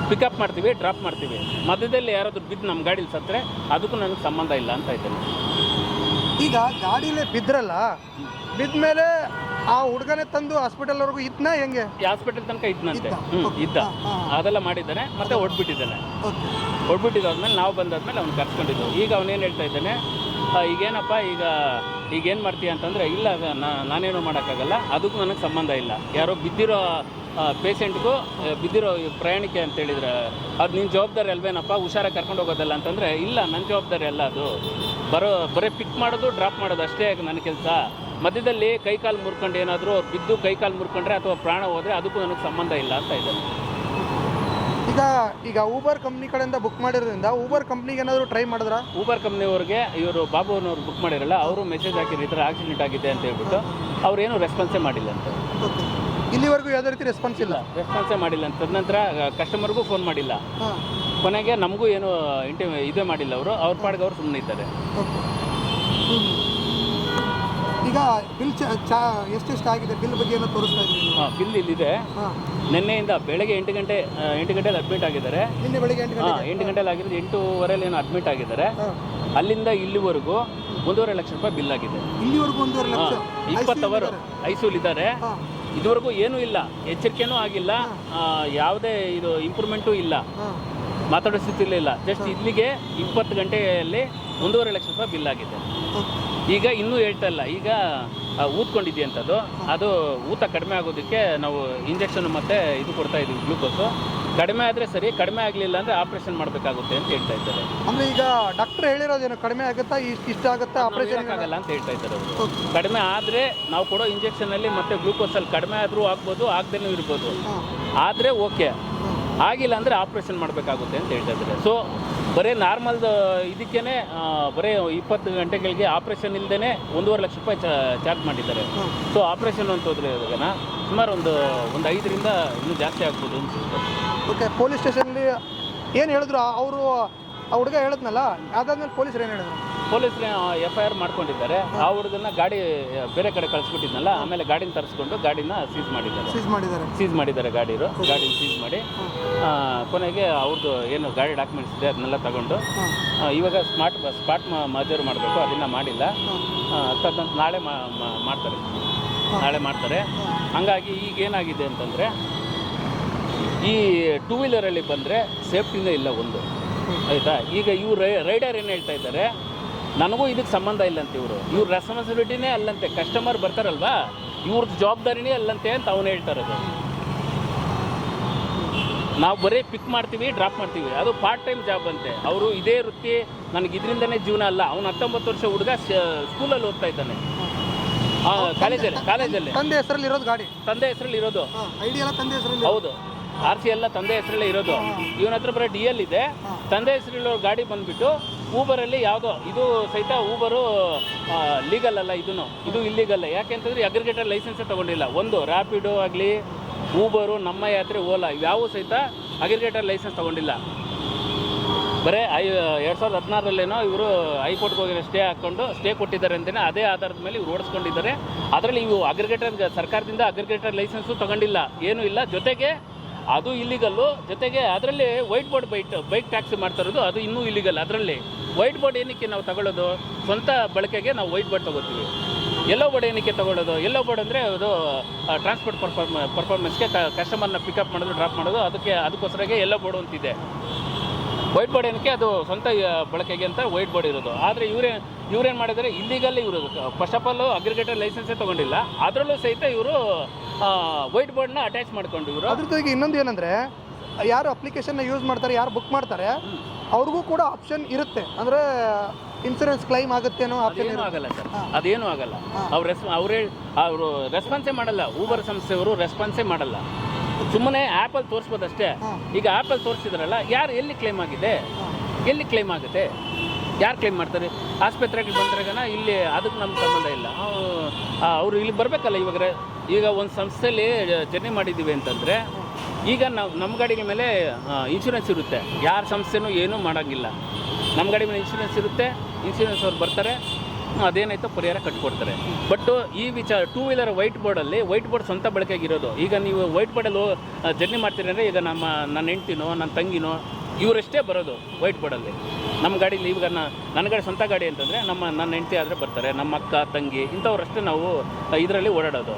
ಪಿಕಪ್ ಮಾಡ್ತೀವಿ ಡ್ರಾಪ್ ಮಾಡ್ತೀವಿ. ಮಧ್ಯದಲ್ಲಿ ಯಾರಾದರೂ ಬಿದ್ದು ನಮ್ಮ ಗಾಡೀಲಿ ಸತ್ತರೆ ಅದಕ್ಕೂ ನನಗೆ ಸಂಬಂಧ ಇಲ್ಲ ಅಂತ ಇದ್ದೇನೆ. ಈಗ ಗಾಡೀಲೇ ಬಿದ್ರಲ್ಲ? ಬಿದ್ಮೇಲೆ ಆ ಹುಡುಗನೇ ತಂದು ಹಾಸ್ಪಿಟಲ್ವರೆಗೂ ಇದ್ನ ಹೆಂಗೆ? ಹಾಸ್ಪಿಟಲ್ ತನಕ ಇದ್ನಂತೆ. ಇದ್ದ? ಹ್ಞೂ. ಅದೆಲ್ಲ ಮಾಡಿದ್ದಾನೆ ಮತ್ತೆ ಹೊಡ್ಬಿಟ್ಟಿದ್ದಾನೆ. ಹೊಡ್ಬಿಟ್ಟಿದ್ದಾದ್ಮೇಲೆ ನಾವು ಬಂದಾದ್ಮೇಲೆ ಅವ್ನು ಕರ್ಸ್ಕೊಂಡಿದ್ದು. ಈಗ ಅವನೇನು ಹೇಳ್ತಾ ಇದ್ದಾನೆ ಈಗೇನಪ್ಪ ಈಗ ಈಗೇನು ಮಾಡ್ತೀಯ ಅಂತಂದರೆ ಇಲ್ಲ ನಾನೇನು ಮಾಡೋಕ್ಕಾಗಲ್ಲ. ಅದಕ್ಕೂ ನನಗೆ ಸಂಬಂಧ ಇಲ್ಲ. ಯಾರೋ ಬಿದ್ದಿರೋ ಪೇಷೆಂಟ್ಗೂ ಬಿದ್ದಿರೋ ಪ್ರಯಾಣಿಕೆ ಅಂತ ಹೇಳಿದ್ರೆ ಅದು ನಿನ್ನ ಜವಾಬ್ದಾರಿ ಅಲ್ವೇನಪ್ಪ? ಹುಷಾರಾಗಿ ಕರ್ಕೊಂಡು ಹೋಗೋದಲ್ಲ ಅಂತಂದರೆ ಇಲ್ಲ ನನ್ನ ಜವಾಬ್ದಾರಿ ಅಲ್ಲ ಅದು. ಬರೋ ಬರೀ ಪಿಕ್ ಮಾಡೋದು ಡ್ರಾಪ್ ಮಾಡೋದು ಅಷ್ಟೇ ನನ್ನ ಕೆಲಸ. ಮಧ್ಯದಲ್ಲಿ ಕೈಕಾಲು ಮುರ್ಕೊಂಡು ಏನಾದರೂ ಬಿದ್ದು ಕೈಕಾಲು ಮುರ್ಕೊಂಡ್ರೆ ಅಥವಾ ಪ್ರಾಣ ಹೋದರೆ ಅದಕ್ಕೂ ನನಗೆ ಸಂಬಂಧ ಇಲ್ಲ ಅಂತ ಇದೆ. ಈಗ ಈಗ ಊಬರ್ ಕಂಪ್ನಿ ಕಡೆಯಿಂದ ಬುಕ್ ಮಾಡಿರೋದ್ರಿಂದ ಊಬರ್ ಕಂಪ್ನಿಗೆ ಏನಾದರೂ ಟ್ರೈ ಮಾಡಿದ್ರ? ಊಬರ್ ಕಂಪ್ನಿಯವ್ರಿಗೆ ಇವರು ಬಾಬು ಅವ್ರನ್ನವ್ರು ಬುಕ್ ಮಾಡಿರಲ್ಲ ಅವರು ಮೆಸೇಜ್ ಹಾಕಿದ್ರು ಈ ಥರ ಆಕ್ಸಿಡೆಂಟ್ ಆಗಿದೆ ಅಂತ ಹೇಳ್ಬಿಟ್ಟು ಅವ್ರೇನು ರೆಸ್ಪಾನ್ಸೇ ಮಾಡಿಲ್ಲ ಅಂತ. ಇಲ್ಲಿವರೆಗೂ ಯಾವುದೇ ರೀತಿ ರೆಸ್ಪಾನ್ಸ್ ಇಲ್ಲ? ರೆಸ್ಪಾನ್ಸೇ ಮಾಡಿಲ್ಲ ಅಂತ. ತದನಂತರ ಕಸ್ಟಮರ್ಗೂ ಫೋನ್ ಮಾಡಿಲ್ಲ. ಕೊನೆಗೆ ನಮಗೂ ಏನು ಇಂಟಿ ಇದೇ ಮಾಡಿಲ್ಲ ಅವರು. ಅವ್ರ ಪಾಡ್ಗೆ ಅವ್ರು ಸುಮ್ಮನೆ ಇದ್ದಾರೆ. ಈಗ ಬಿಲ್ ಚಾ ಎಷ್ಟೆಷ್ಟು ಆಗಿದೆ? ಬಿಲ್ ಬಗ್ಗೆ ಏನೋ ತೋರಿಸ್ತಾ ಹಾಂ ಬಿಲ್ ಇಲ್ಲಿದೆ. ನಿನ್ನೆಯಿಂದ ಬೆಳಗ್ಗೆ ಎಂಟು ಗಂಟೆ ಎಂಟು ಗಂಟೆಲಿ ಅಡ್ಮಿಟ್ ಆಗಿದ್ದಾರೆ. ನಿನ್ನೆ ಬೆಳಗ್ಗೆ ಎಂಟು ಹಾಂ ಗಂಟೆಗೆ ಎಂಟು ಗಂಟೆಲಿ ಆಗಿರೋದು ಎಂಟೂವರೆಲಿ ಏನೋ ಅಡ್ಮಿಟ್ ಆಗಿದ್ದಾರೆ. ಅಲ್ಲಿಂದ ಇಲ್ಲಿವರೆಗೂ ಒಂದೂವರೆ ಲಕ್ಷ ರೂಪಾಯಿ ಬಿಲ್ ಆಗಿದೆ. ಇಲ್ಲಿವರೆಗೂ ಒಂದೂವರೆ ಲಕ್ಷ? ಇಪ್ಪತ್ತು ಅವರು ಐಸೂಲ್ ಇದ್ದಾರೆ. ಇದುವರೆಗೂ ಏನೂ ಇಲ್ಲ. ಎಚ್ಚರಿಕೆನೂ ಆಗಿಲ್ಲ. ಯಾವುದೇ ಇದು ಇಂಪ್ರೂವ್ಮೆಂಟು ಇಲ್ಲ. ಮಾತಾಡೋ ಸ್ಥಿತಿಲಿಲ್ಲ ಜಸ್ಟ್ ಇಲ್ಲಿಗೆ ಇಪ್ಪತ್ತು ಗಂಟೆಯಲ್ಲಿ ಒಂದೂವರೆ ಲಕ್ಷ ರೂಪಾಯಿ ಬಿಲ್ ಆಗಿದೆ. ಈಗ ಇನ್ನೂ ಹೇಳ್ತಲ್ಲ ಈಗ ಊದ್ಕೊಂಡಿದೆಯಂಥದ್ದು ಅದು ಊತ ಕಡಿಮೆ ಆಗೋದಕ್ಕೆ ನಾವು ಇಂಜೆಕ್ಷನ್ ಮತ್ತೆ ಇದು ಕೊಡ್ತಾ ಇದೀವಿ ಗ್ಲೂಕೋಸು ಕಡಿಮೆ ಆದರೆ ಸರಿ ಕಡಿಮೆ ಆಗಲಿಲ್ಲ ಅಂದರೆ ಆಪರೇಷನ್ ಮಾಡಬೇಕಾಗುತ್ತೆ ಅಂತ ಹೇಳ್ತಾ ಇದ್ದಾರೆ. ಅಂದರೆ ಈಗ ಡಾಕ್ಟರ್ ಹೇಳಿರೋದೇನು ಕಡಿಮೆ ಆಗುತ್ತಾ ಇಷ್ಟು ಇಷ್ಟ ಆಗುತ್ತಾ ಆಪರೇಷನ್ ಆಗಲ್ಲ ಅಂತ ಹೇಳ್ತಾ ಇದ್ದಾರೆ ಅವರು. ಕಡಿಮೆ ಆದರೆ ನಾವು ಕೊಡೋ ಇಂಜೆಕ್ಷನಲ್ಲಿ ಮತ್ತೆ ಗ್ಲೂಕೋಸಲ್ಲಿ ಕಡಿಮೆ ಆದರೂ ಆಗ್ಬೋದು ಆಗದೇನೂ ಇರ್ಬೋದು. ಆದರೆ ಓಕೆ ಆಗಿಲ್ಲ ಅಂದರೆ ಆಪ್ರೇಷನ್ ಮಾಡಬೇಕಾಗುತ್ತೆ ಅಂತ ಹೇಳ್ತಾ ಇದ್ದಾರೆ. ಸೊ ಬರೀ ನಾರ್ಮಲ್ ಇದಕ್ಕೇನೆ ಬರೀ ಇಪ್ಪತ್ತು ಗಂಟೆಗಳಿಗೆ ಆಪ್ರೇಷನ್ ಇಲ್ಲದೇ ಒಂದೂವರೆ ಲಕ್ಷ ರೂಪಾಯಿ ಚಾರ್ಜ್ ಮಾಡಿದ್ದಾರೆ. ಸೊ ಆಪ್ರೇಷನ್ ಅಂತ ಹೋದ್ರೆ ಇವಾಗನ ಸುಮಾರು ಒಂದು ಒಂದು ಐದರಿಂದ ಇನ್ನೂ ಜಾಸ್ತಿ ಆಗ್ಬೋದು ಅನ್ಸುತ್ತೆ. ಓಕೆ ಪೊಲೀಸ್ ಸ್ಟೇಷನಲ್ಲಿ ಏನು ಹೇಳಿದ್ರು? ಅವರು ಆ ಹುಡುಗ ಹೇಳಿದ್ನಲ್ಲ ಅದಾದ್ಮೇಲೆ ಪೊಲೀಸರು ಏನು ಹೇಳಿದ್ರು? ಪೊಲೀಸರು ಎಫ್ ಐ ಆರ್ ಮಾಡ್ಕೊಂಡಿದ್ದಾರೆ ಹುಡುಗನ ಗಾಡಿ ಬೇರೆ ಕಡೆ ಕಳಿಸ್ಬಿಟ್ಟಿದ್ನಲ್ಲ ಆಮೇಲೆ ಗಾಡಿನ ತರಿಸ್ಕೊಂಡು ಗಾಡಿನ ಸೀಸ್ ಮಾಡಿದ್ದಾರೆ. ಸೀಸ್ ಮಾಡಿದ್ದಾರೆ. ಸೀಸ್ ಮಾಡಿದ್ದಾರೆ ಗಾಡಿರು ಗಾಡಿನ ಸೀಸ್ ಮಾಡಿ ಕೊನೆಗೆ ಅವ್ರದ್ದು ಏನು ಗಾಡಿ ಡಾಕ್ಯುಮೆಂಟ್ಸ್ ಇದೆ ಅದನ್ನೆಲ್ಲ ತಗೊಂಡು ಇವಾಗ ಸ್ಮಾರ್ಟ್ ಸ್ಪಾಟ್ ಮಜೂರು ಮಾಡಬೇಕು ಅದನ್ನ ಮಾಡಿಲ್ಲ. ತದಂತ ನಾಳೆ ಮಾಡ್ತಾರೆ. ನಾಳೆ ಮಾಡ್ತಾರೆ. ಹಂಗಾಗಿ ಈಗ ಏನಾಗಿದೆ ಅಂತಂದರೆ ಈ ಟೂ ವೀಲರಲ್ಲಿ ಬಂದರೆ ಸೇಫ್ಟಿನೇ ಇಲ್ಲ ಒಂದು. ಆಯಿತಾ? ಈಗ ಇವ್ರು ರೈಡರ್ ಏನು ಹೇಳ್ತಾ ಇದ್ದಾರೆ ನನಗೂ ಇದಕ್ಕೆ ಸಂಬಂಧ ಇಲ್ಲಂತೆ ಇವರು. ಇವ್ರ ರೆಸ್ಪಾನ್ಸಿಬಿಲಿಟಿನೇ ಅಲ್ಲಂತೆ. ಕಸ್ಟಮರ್ ಬರ್ತಾರಲ್ವಾ? ಇವ್ರದ್ದು ಜವಾಬ್ದಾರಿನೇ ಅಲ್ಲಂತೆ ಅಂತ ಅವನು ಹೇಳ್ತಾರೆ ಅದು. ನಾವು ಬರೀ ಪಿಕ್ ಮಾಡ್ತೀವಿ ಡ್ರಾಪ್ ಮಾಡ್ತೀವಿ. ಅದು ಪಾರ್ಟ್ ಟೈಮ್ ಜಾಬ್ ಅಂತೆ. ಅವರು ಇದೇ ವೃತ್ತಿ ನನಗೆ ಇದರಿಂದನೇ ಜೀವನ ಅಲ್ಲ. ಅವ್ನು ಹತ್ತೊಂಬತ್ತು ವರ್ಷ ಹುಡುಗ ಸ್ಕೂಲಲ್ಲಿ ಓದ್ತಾ ಇದ್ದಾನೆ. ಕಾಲೇಜಲ್ಲಿ ಕಾಲೇಜಲ್ಲಿ. ತಂದೆ ಹೆಸರಲ್ಲಿ ಇರೋದು ಗಾಡಿ. ತಂದೆ ಹೆಸರಲ್ಲಿ ಇರೋದು. ತಂದೆ ಹೆಸರಲ್ಲಿ ಹೌದು. ಆರ್ ಸಿ ಎಲ್ಲ ತಂದೆ ಹೆಸರಲ್ಲೇ ಇರೋದು. ಇವನ ಹತ್ರ ಬರೋ ಡಿ ಎಲ್ ಇದೆ. ತಂದೆ ಹೆಸರಿರೋ ಗಾಡಿ ಬಂದ್ಬಿಟ್ಟು ಊಬರಲ್ಲಿ ಯಾವುದೋ, ಇದು ಸಹಿತ ಊಬರು ಲೀಗಲ್ ಅಲ್ಲ ಇದನ್ನು ಇದು ಇಲ್ಲಿಗಲ್ ಯಾಕೆಂತಂದ್ರೆ ಅಗ್ರಿಗೇಟರ್ ಲೈಸೆನ್ಸೇ ತಗೊಂಡಿಲ್ಲ. ಒಂದು ರ್ಯಾಪಿಡೋ ಆಗಲಿ ಊಬರು ನಮ್ಮ ಯಾತ್ರೆ ಓಲಾ ಯಾವ ಸಹಿತ ಅಗ್ರಿಗೇಟರ್ ಲೈಸೆನ್ಸ್ ತಗೊಂಡಿಲ್ಲ. ಬರೀ, ಐ, ಎರಡು ಸಾವಿರದ ಹದಿನಾರರಲ್ಲೇನೋ ಇವರು ಹೈಕೋರ್ಟ್ಗೆ ಹೋಗಿ ಸ್ಟೇ ಹಾಕ್ಕೊಂಡು ಸ್ಟೇ ಕೊಟ್ಟಿದ್ದಾರೆ ಅಂತಲೇ ಅದೇ ಆಧಾರದ ಮೇಲೆ ಇವ್ರು ಓಡಿಸ್ಕೊಂಡಿದ್ದಾರೆ. ಅದರಲ್ಲಿ ಇವು ಅಗ್ರಿಗೇಟರ್ ಸರ್ಕಾರದಿಂದ ಅಗ್ರಿಗೇಟರ್ ಲೈಸೆನ್ಸು ತಗೊಂಡಿಲ್ಲ. ಏನೂ ಇಲ್ಲ. ಜೊತೆಗೆ ಅದು ಇಲ್ಲಿಗಲ್ಲು ಜೊತೆಗೆ ಅದರಲ್ಲಿ ವೈಟ್ ಬೋರ್ಡ್ ಬೈಟ್ ಬೈಕ್ ಟ್ಯಾಕ್ಸಿ ಮಾಡ್ತಾ ಇರೋದು, ಅದು ಇನ್ನೂ ಇಲ್ಲಿಗಲ್ಲ ಅದರಲ್ಲಿ ವೈಟ್ ಬೋರ್ಡ್ ಏನಕ್ಕೆ ನಾವು ತಗೊಳ್ಳೋದು? ಸ್ವಂತ ಬಳಕೆಗೆ ನಾವು ವೈಟ್ ಬೋರ್ಡ್ ತಗೋತೀವಿ ಎಲ್ಲೋ ಬೋರ್ಡ್ ಏನಕ್ಕೆ ತಗೊಳ್ಳೋದು? ಎಲ್ಲೋ ಬೋರ್ಡ್ ಅಂದರೆ ಅದು ಟ್ರಾನ್ಸ್ಪೋರ್ಟ್ ಪರ್ಫಾರ್ಮ್ ಪರ್ಫಾರ್ಮೆನ್ಸ್ಗೆ ಕಸ್ಟಮರ್ನ ಪಿಕಪ್ ಮಾಡೋದು ಡ್ರಾಪ್ ಮಾಡೋದು, ಅದಕ್ಕೆ, ಅದಕ್ಕೋಸ್ಕರಗೆ ಎಲ್ಲೋ ಬೋರ್ಡ್ ಅಂತಿದೆ. ವೈಟ್ ಬೋರ್ಡ್ ಏನಕ್ಕೆ ಅದು ಸ್ವಂತ ಬಳಕೆಗೆ ಅಂತ ವೈಟ್ ಬೋರ್ಡ್ ಇರೋದು. ಆದರೆ ಇವರೇ ಇವ್ರೇನು ಮಾಡಿದರೆ? ಇಲ್ಲಿಗಲ್ಲಿ ಇವರು. ಫಸ್ಟ್ ಆಫ್ ಆಲ್ ಅಗ್ರಿಗೇಟರ್ ಲೈಸೆನ್ಸೇ ತೊಗೊಂಡಿಲ್ಲ. ಅದರಲ್ಲೂ ಸಹಿತ ಇವರು ವೈಟ್ ಬೋರ್ಡ್ನ ಅಟ್ಯಾಚ್ ಮಾಡ್ಕೊಂಡು ಇವರು. ಅದ್ರ ಜೊತೆಗೆ ಇನ್ನೊಂದು ಏನಂದರೆ ಯಾರು ಅಪ್ಲಿಕೇಶನ್ನ ಯೂಸ್ ಮಾಡ್ತಾರೆ ಯಾರು ಬುಕ್ ಮಾಡ್ತಾರೆ ಅವ್ರಿಗೂ ಕೂಡ ಆಪ್ಷನ್ ಇರುತ್ತೆ. ಅಂದರೆ ಇನ್ಸೂರೆನ್ಸ್ ಕ್ಲೈಮ್ ಆಗುತ್ತೇನೋ ಆಪ್ಷನ್ ಅದೇನು ಆಗಲ್ಲ ಸರ್. ಅದೇನು ಆಗಲ್ಲ. ಅವ್ರು ರೆಸ್ ಅವರೇ ಅವರು ರೆಸ್ಪಾನ್ಸೇ ಮಾಡಲ್ಲ. ಊಬರ್ ಸಂಸ್ಥೆಯವರು ರೆಸ್ಪಾನ್ಸೇ ಮಾಡಲ್ಲ. ಸುಮ್ಮನೆ ಆ್ಯಪಲ್ಲಿ ತೋರಿಸ್ಬೋದು ಅಷ್ಟೇ ಈಗ ಆ್ಯಪಲ್ಲಿ ತೋರಿಸಿದ್ರಲ್ಲ ಯಾರು ಎಲ್ಲಿ ಕ್ಲೈಮ್ ಆಗಿದೆ? ಎಲ್ಲಿ ಕ್ಲೈಮ್ ಆಗುತ್ತೆ? ಯಾರು ಕ್ಲೈಮ್ ಮಾಡ್ತಾರೆ? ಆಸ್ಪತ್ರೆಗೆ ಬಂದ್ರಾಗನ ಇಲ್ಲಿ ಅದಕ್ಕೆ ನಮ್ಮ ಸಂಬಂಧ ಇಲ್ಲ. ಅವರು ಇಲ್ಲಿ ಬರಬೇಕಲ್ಲ ಇವಾಗ ಈಗ ಒಂದು ಸಂಸ್ಥೆಯಲ್ಲಿ ಜರ್ನಿ ಮಾಡಿದ್ದೀವಿ ಅಂತಂದರೆ ಈಗ ನಾವು ನಮ್ಮ ಗಾಡಿಗೆ ಮೇಲೆ ಇನ್ಶೂರೆನ್ಸ್ ಇರುತ್ತೆ. ಯಾರ ಸಂಸ್ಥೆನೂ ಏನೂ ಮಾಡೋಂಗಿಲ್ಲ. ನಮ್ಮ ಗಾಡಿ ಮೇಲೆ ಇನ್ಶೂರೆನ್ಸ್ ಇರುತ್ತೆ ಇನ್ಶೂರೆನ್ಸ್ ಅವ್ರು ಬರ್ತಾರೆ. ಅದೇನಾಯ್ತೋ ಪರಿಹಾರ ಕಟ್ಕೊಡ್ತಾರೆ. ಬಟ್ ಈ ವಿಚಾರ ಟೂ ವೀಲರ್ ವೈಟ್ ಬೋರ್ಡಲ್ಲಿ ವೈಟ್ ಬೋರ್ಡ್ ಸ್ವಂತ ಬಳಕೆಗಿರೋದು ಈಗ ನೀವು ವೈಟ್ ಬೋರ್ಡಲ್ಲಿ ಜರ್ನಿ ಮಾಡ್ತೀರಿ ಅಂದರೆ ಈಗ ನಮ್ಮ, ನನ್ನ ಹೆಂಡ್ತಿನೋ, ನನ್ನ ತಂಗಿನೋ, ಇವರಷ್ಟೇ ಬರೋದು ವೈಟ್ ಬೋರ್ಡಲ್ಲಿ ನಮ್ಮ ಗಾಡೀಲಿ ಈಗ ನನ್ನ ಗಾಡಿ ಸ್ವಂತ ಗಾಡಿ ಅಂತಂದರೆ ನಮ್ಮ, ನನ್ನ ಹೆಂಡತಿ ಆದರೆ ಬರ್ತಾರೆ. ನಮ್ಮ ಅಕ್ಕ, ತಂಗಿ ಇಂಥವ್ರಷ್ಟೇ ನಾವು ಇದರಲ್ಲಿ ಓಡಾಡೋದು.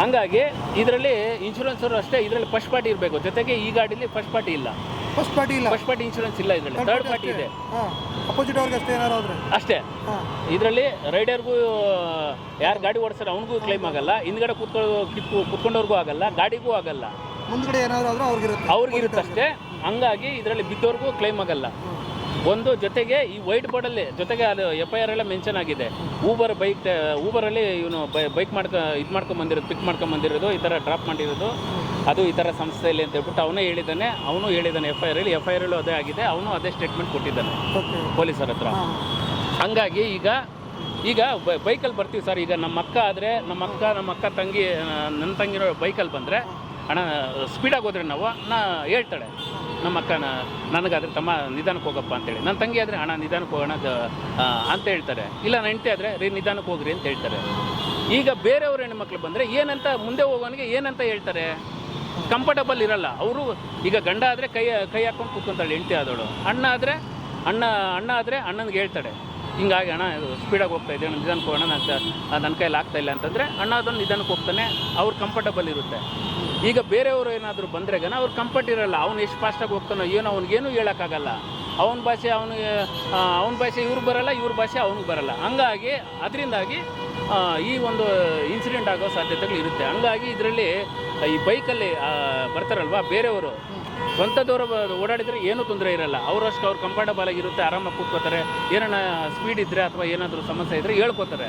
ಹಂಗಾಗಿ ಇದರಲ್ಲಿ ಇನ್ಶೂರೆನ್ಸ್ ಅವರು ಅಷ್ಟೇ ಇದರಲ್ಲಿ ಫಸ್ಟ್ ಪಾರ್ಟಿ ಇರಬೇಕು. ಜೊತೆಗೆ ಈ ಗಾಡಿಲಿ ಫಸ್ಟ್ ಪಾರ್ಟಿ ಇಲ್ಲ. ಫಸ್ಟ್ ಪಾರ್ಟಿ ಇಲ್ಲ. ಫಸ್ಟ್ ಪಾರ್ಟಿ ಇನ್ಶೂರೆನ್ಸ್ ಇಲ್ಲ ಇದರಲ್ಲಿ. ಥರ್ಡ್ ಪಾರ್ಟಿ ಇದೆ. ಅಪೋಸಿಟ್ ಅವ್ರಿಗೆ ಅಷ್ಟೇ ಏನಾರು ಅಷ್ಟೇ. ಇದರಲ್ಲಿ ರೈಡರ್ಗೂ ಯಾರು ಗಾಡಿ ಓಡಿಸ್ತಾರೆ ಅವನಿಗೂ ಕ್ಲೈಮ್ ಆಗಲ್ಲ. ಹಿಂದ್ಗಡೆ ಕೂತ್ಕೊಳ್ಳೋ ಕಿತ್ಕೊ ಕೂತ್ಕೊಂಡವ್ರಿಗೂ ಆಗಲ್ಲ. ಗಾಡಿಗೂ ಆಗಲ್ಲ. ಮುಂದ್ಗಡೆ ಏನಾದ್ರು ಅವ್ರಿಗೆ. ಇರುತ್ತೆ ಅವ್ರಿಗಿರುತ್ತಷ್ಟೇ ಹಂಗಾಗಿ ಇದರಲ್ಲಿ ಬಿದ್ದವ್ರಿಗೂ ಕ್ಲೈಮ್ ಆಗಲ್ಲ. ಒಂದು ಜೊತೆಗೆ ಈ ವೈಟ್ ಬೋರ್ಡಲ್ಲಿ ಜೊತೆಗೆ ಅದು ಎಫ್ ಐ ಆರ್ ಎಲ್ಲ ಮೆನ್ಷನ್ ಆಗಿದೆ. ಊಬರ್ ಬೈಕ್ ಊಬರಲ್ಲಿ ಇವನು ಬೈಕ್ ಮಾಡ್ಕೊ ಇದು ಮಾಡ್ಕೊಂಬಂದಿರೋದು ಪಿಕ್ ಮಾಡ್ಕೊಂಬಂದಿರೋದು ಈ ಥರ ಡ್ರಾಪ್ ಮಾಡಿರೋದು. ಅದು ಈ ಥರ ಸಂಸ್ಥೆಯಲ್ಲಿ ಅಂತ ಹೇಳ್ಬಿಟ್ಟು ಅವನೇ ಹೇಳಿದ್ದಾನೆ ಅವನು ಹೇಳಿದ್ದಾನೆ ಎಫ್ ಐ ಆರಲ್ಲಿ ಎಫ್ ಐ ಆರಲ್ಲೂ ಅದೇ ಆಗಿದೆ ಅವನು ಅದೇ ಸ್ಟೇಟ್ಮೆಂಟ್ ಕೊಟ್ಟಿದ್ದಾನೆ. ಓಕೆ ಪೊಲೀಸರ ಹತ್ರ. ಹಂಗಾಗಿ ಈಗ ಈಗ ಬೈಕಲ್ಲಿ ಬರ್ತೀವಿ ಸರ್. ಈಗ ನಮ್ಮ ಅಕ್ಕ ಆದರೆ ನಮ್ಮ ಅಕ್ಕ ನಮ್ಮ ಅಕ್ಕ ತಂಗಿ ನನ್ನ ತಂಗಿರೋ ಬೈಕಲ್ಲಿ ಬಂದರೆ ಅಣ್ಣ ಸ್ಪೀಡಾಗಿ ಹೋದ್ರೆ ನಾವು ನಾ ಹೇಳ್ತಾಳೆ, ನಮ್ಮ ಅಕ್ಕನ, ನನಗಾದ್ರೆ ತಮ್ಮ ನಿಧಾನಕ್ಕೆ ಹೋಗಪ್ಪ ಅಂತೇಳಿ ನನ್ನ ತಂಗಿ ಆದರೆ, ಅಣ್ಣ, ನಿಧಾನಕ್ಕೆ ಹೋಗೋಣ ಅಂತ ಹೇಳ್ತಾರೆ. ಇಲ್ಲ ನನ್ನ ಹೆಂಡತಿ ಆದರೆ, ರೀ, ನಿಧಾನಕ್ಕೆ ಹೋಗ್ರಿ ಅಂತ ಹೇಳ್ತಾರೆ. ಈಗ ಬೇರೆಯವ್ರ ಹೆಣ್ಮಕ್ಳು ಬಂದರೆ, ಏನಂತ ಮುಂದೆ ಹೋಗೋನಿಗೆ ಏನಂತ ಹೇಳ್ತಾರೆ? ಕಂಫರ್ಟಬಲ್ ಇರಲ್ಲ. ಅವರು ಈಗ ಗಂಡ ಆದರೆ ಕೈ ಕೈ ಹಾಕೊಂಡು ಕೂತ್ಕೊಂತಾಳೆ, ಹೆಂಡತಿ ಆದವಳು. ಅಣ್ಣ ಆದರೆ, ಅಣ್ಣ ಅಣ್ಣ ಆದರೆ ಅಣ್ಣನಿಗೆ ಹೇಳ್ತಾಳೆ, ಹಿಂಗಾಗಿ ಅಣ್ಣ ಸ್ಪೀಡಾಗಿ ಹೋಗ್ತಾ ಅಣ್ಣ ನಿಧಾನಕ್ಕೆ ಹೋಗೋಣ ನನ್ನ ನನ್ನ ಕೈಯಲ್ಲಿ ಆಗ್ತಾ ಇಲ್ಲ ಅಂತಂದರೆ, ಅಣ್ಣ ಅದನ್ನು ನಿಧಾನಕ್ಕೆ ಹೋಗ್ತಾನೆ, ಅವ್ರು ಕಂಫರ್ಟಬಲ್ ಇರುತ್ತೆ. ಈಗ ಬೇರೆಯವರು ಏನಾದರೂ ಬಂದರೆ ಗನ ಅವ್ರು ಕಂಫರ್ಟ್ ಇರಲ್ಲ. ಅವ್ನು ಎಷ್ಟು ಫಾಸ್ಟಾಗಿ ಹೋಗ್ತಾನೋ ಏನೋ ಅವ್ನಿಗೇನು ಹೇಳೋಕ್ಕಾಗಲ್ಲ. ಅವನ ಭಾಷೆ ಅವನಿಗೆ ಅವನ ಭಾಷೆ ಇವ್ರಿಗೆ ಬರಲ್ಲ, ಇವ್ರ ಭಾಷೆ ಅವ್ನಿಗೆ ಬರಲ್ಲ. ಹಂಗಾಗಿ, ಅದರಿಂದಾಗಿ ಈ ಒಂದು ಇನ್ಸಿಡೆಂಟ್ ಆಗೋ ಸಾಧ್ಯತೆಗಳು ಇರುತ್ತೆ. ಹಂಗಾಗಿ ಇದರಲ್ಲಿ, ಈ ಬೈಕಲ್ಲಿ ಬರ್ತಾರಲ್ವಾ ಬೇರೆಯವರು. ಸ್ವಂತದವರು ಓಡಾಡಿದರೆ ಏನೂ ತೊಂದರೆ ಇರಲ್ಲ. ಅವರಷ್ಟು ಅವ್ರು ಕಂಫರ್ಟಬಲ್ ಆಗಿರುತ್ತೆ ಆರಾಮಾಗಿ ಕೂತ್ಕೋತಾರೆ. ಏನಾನ ಸ್ಪೀಡ್ ಇದ್ದರೆ ಅಥವಾ ಏನಾದರೂ ಸಮಸ್ಯೆ ಇದ್ದರೆ ಹೇಳ್ಕೊತಾರೆ.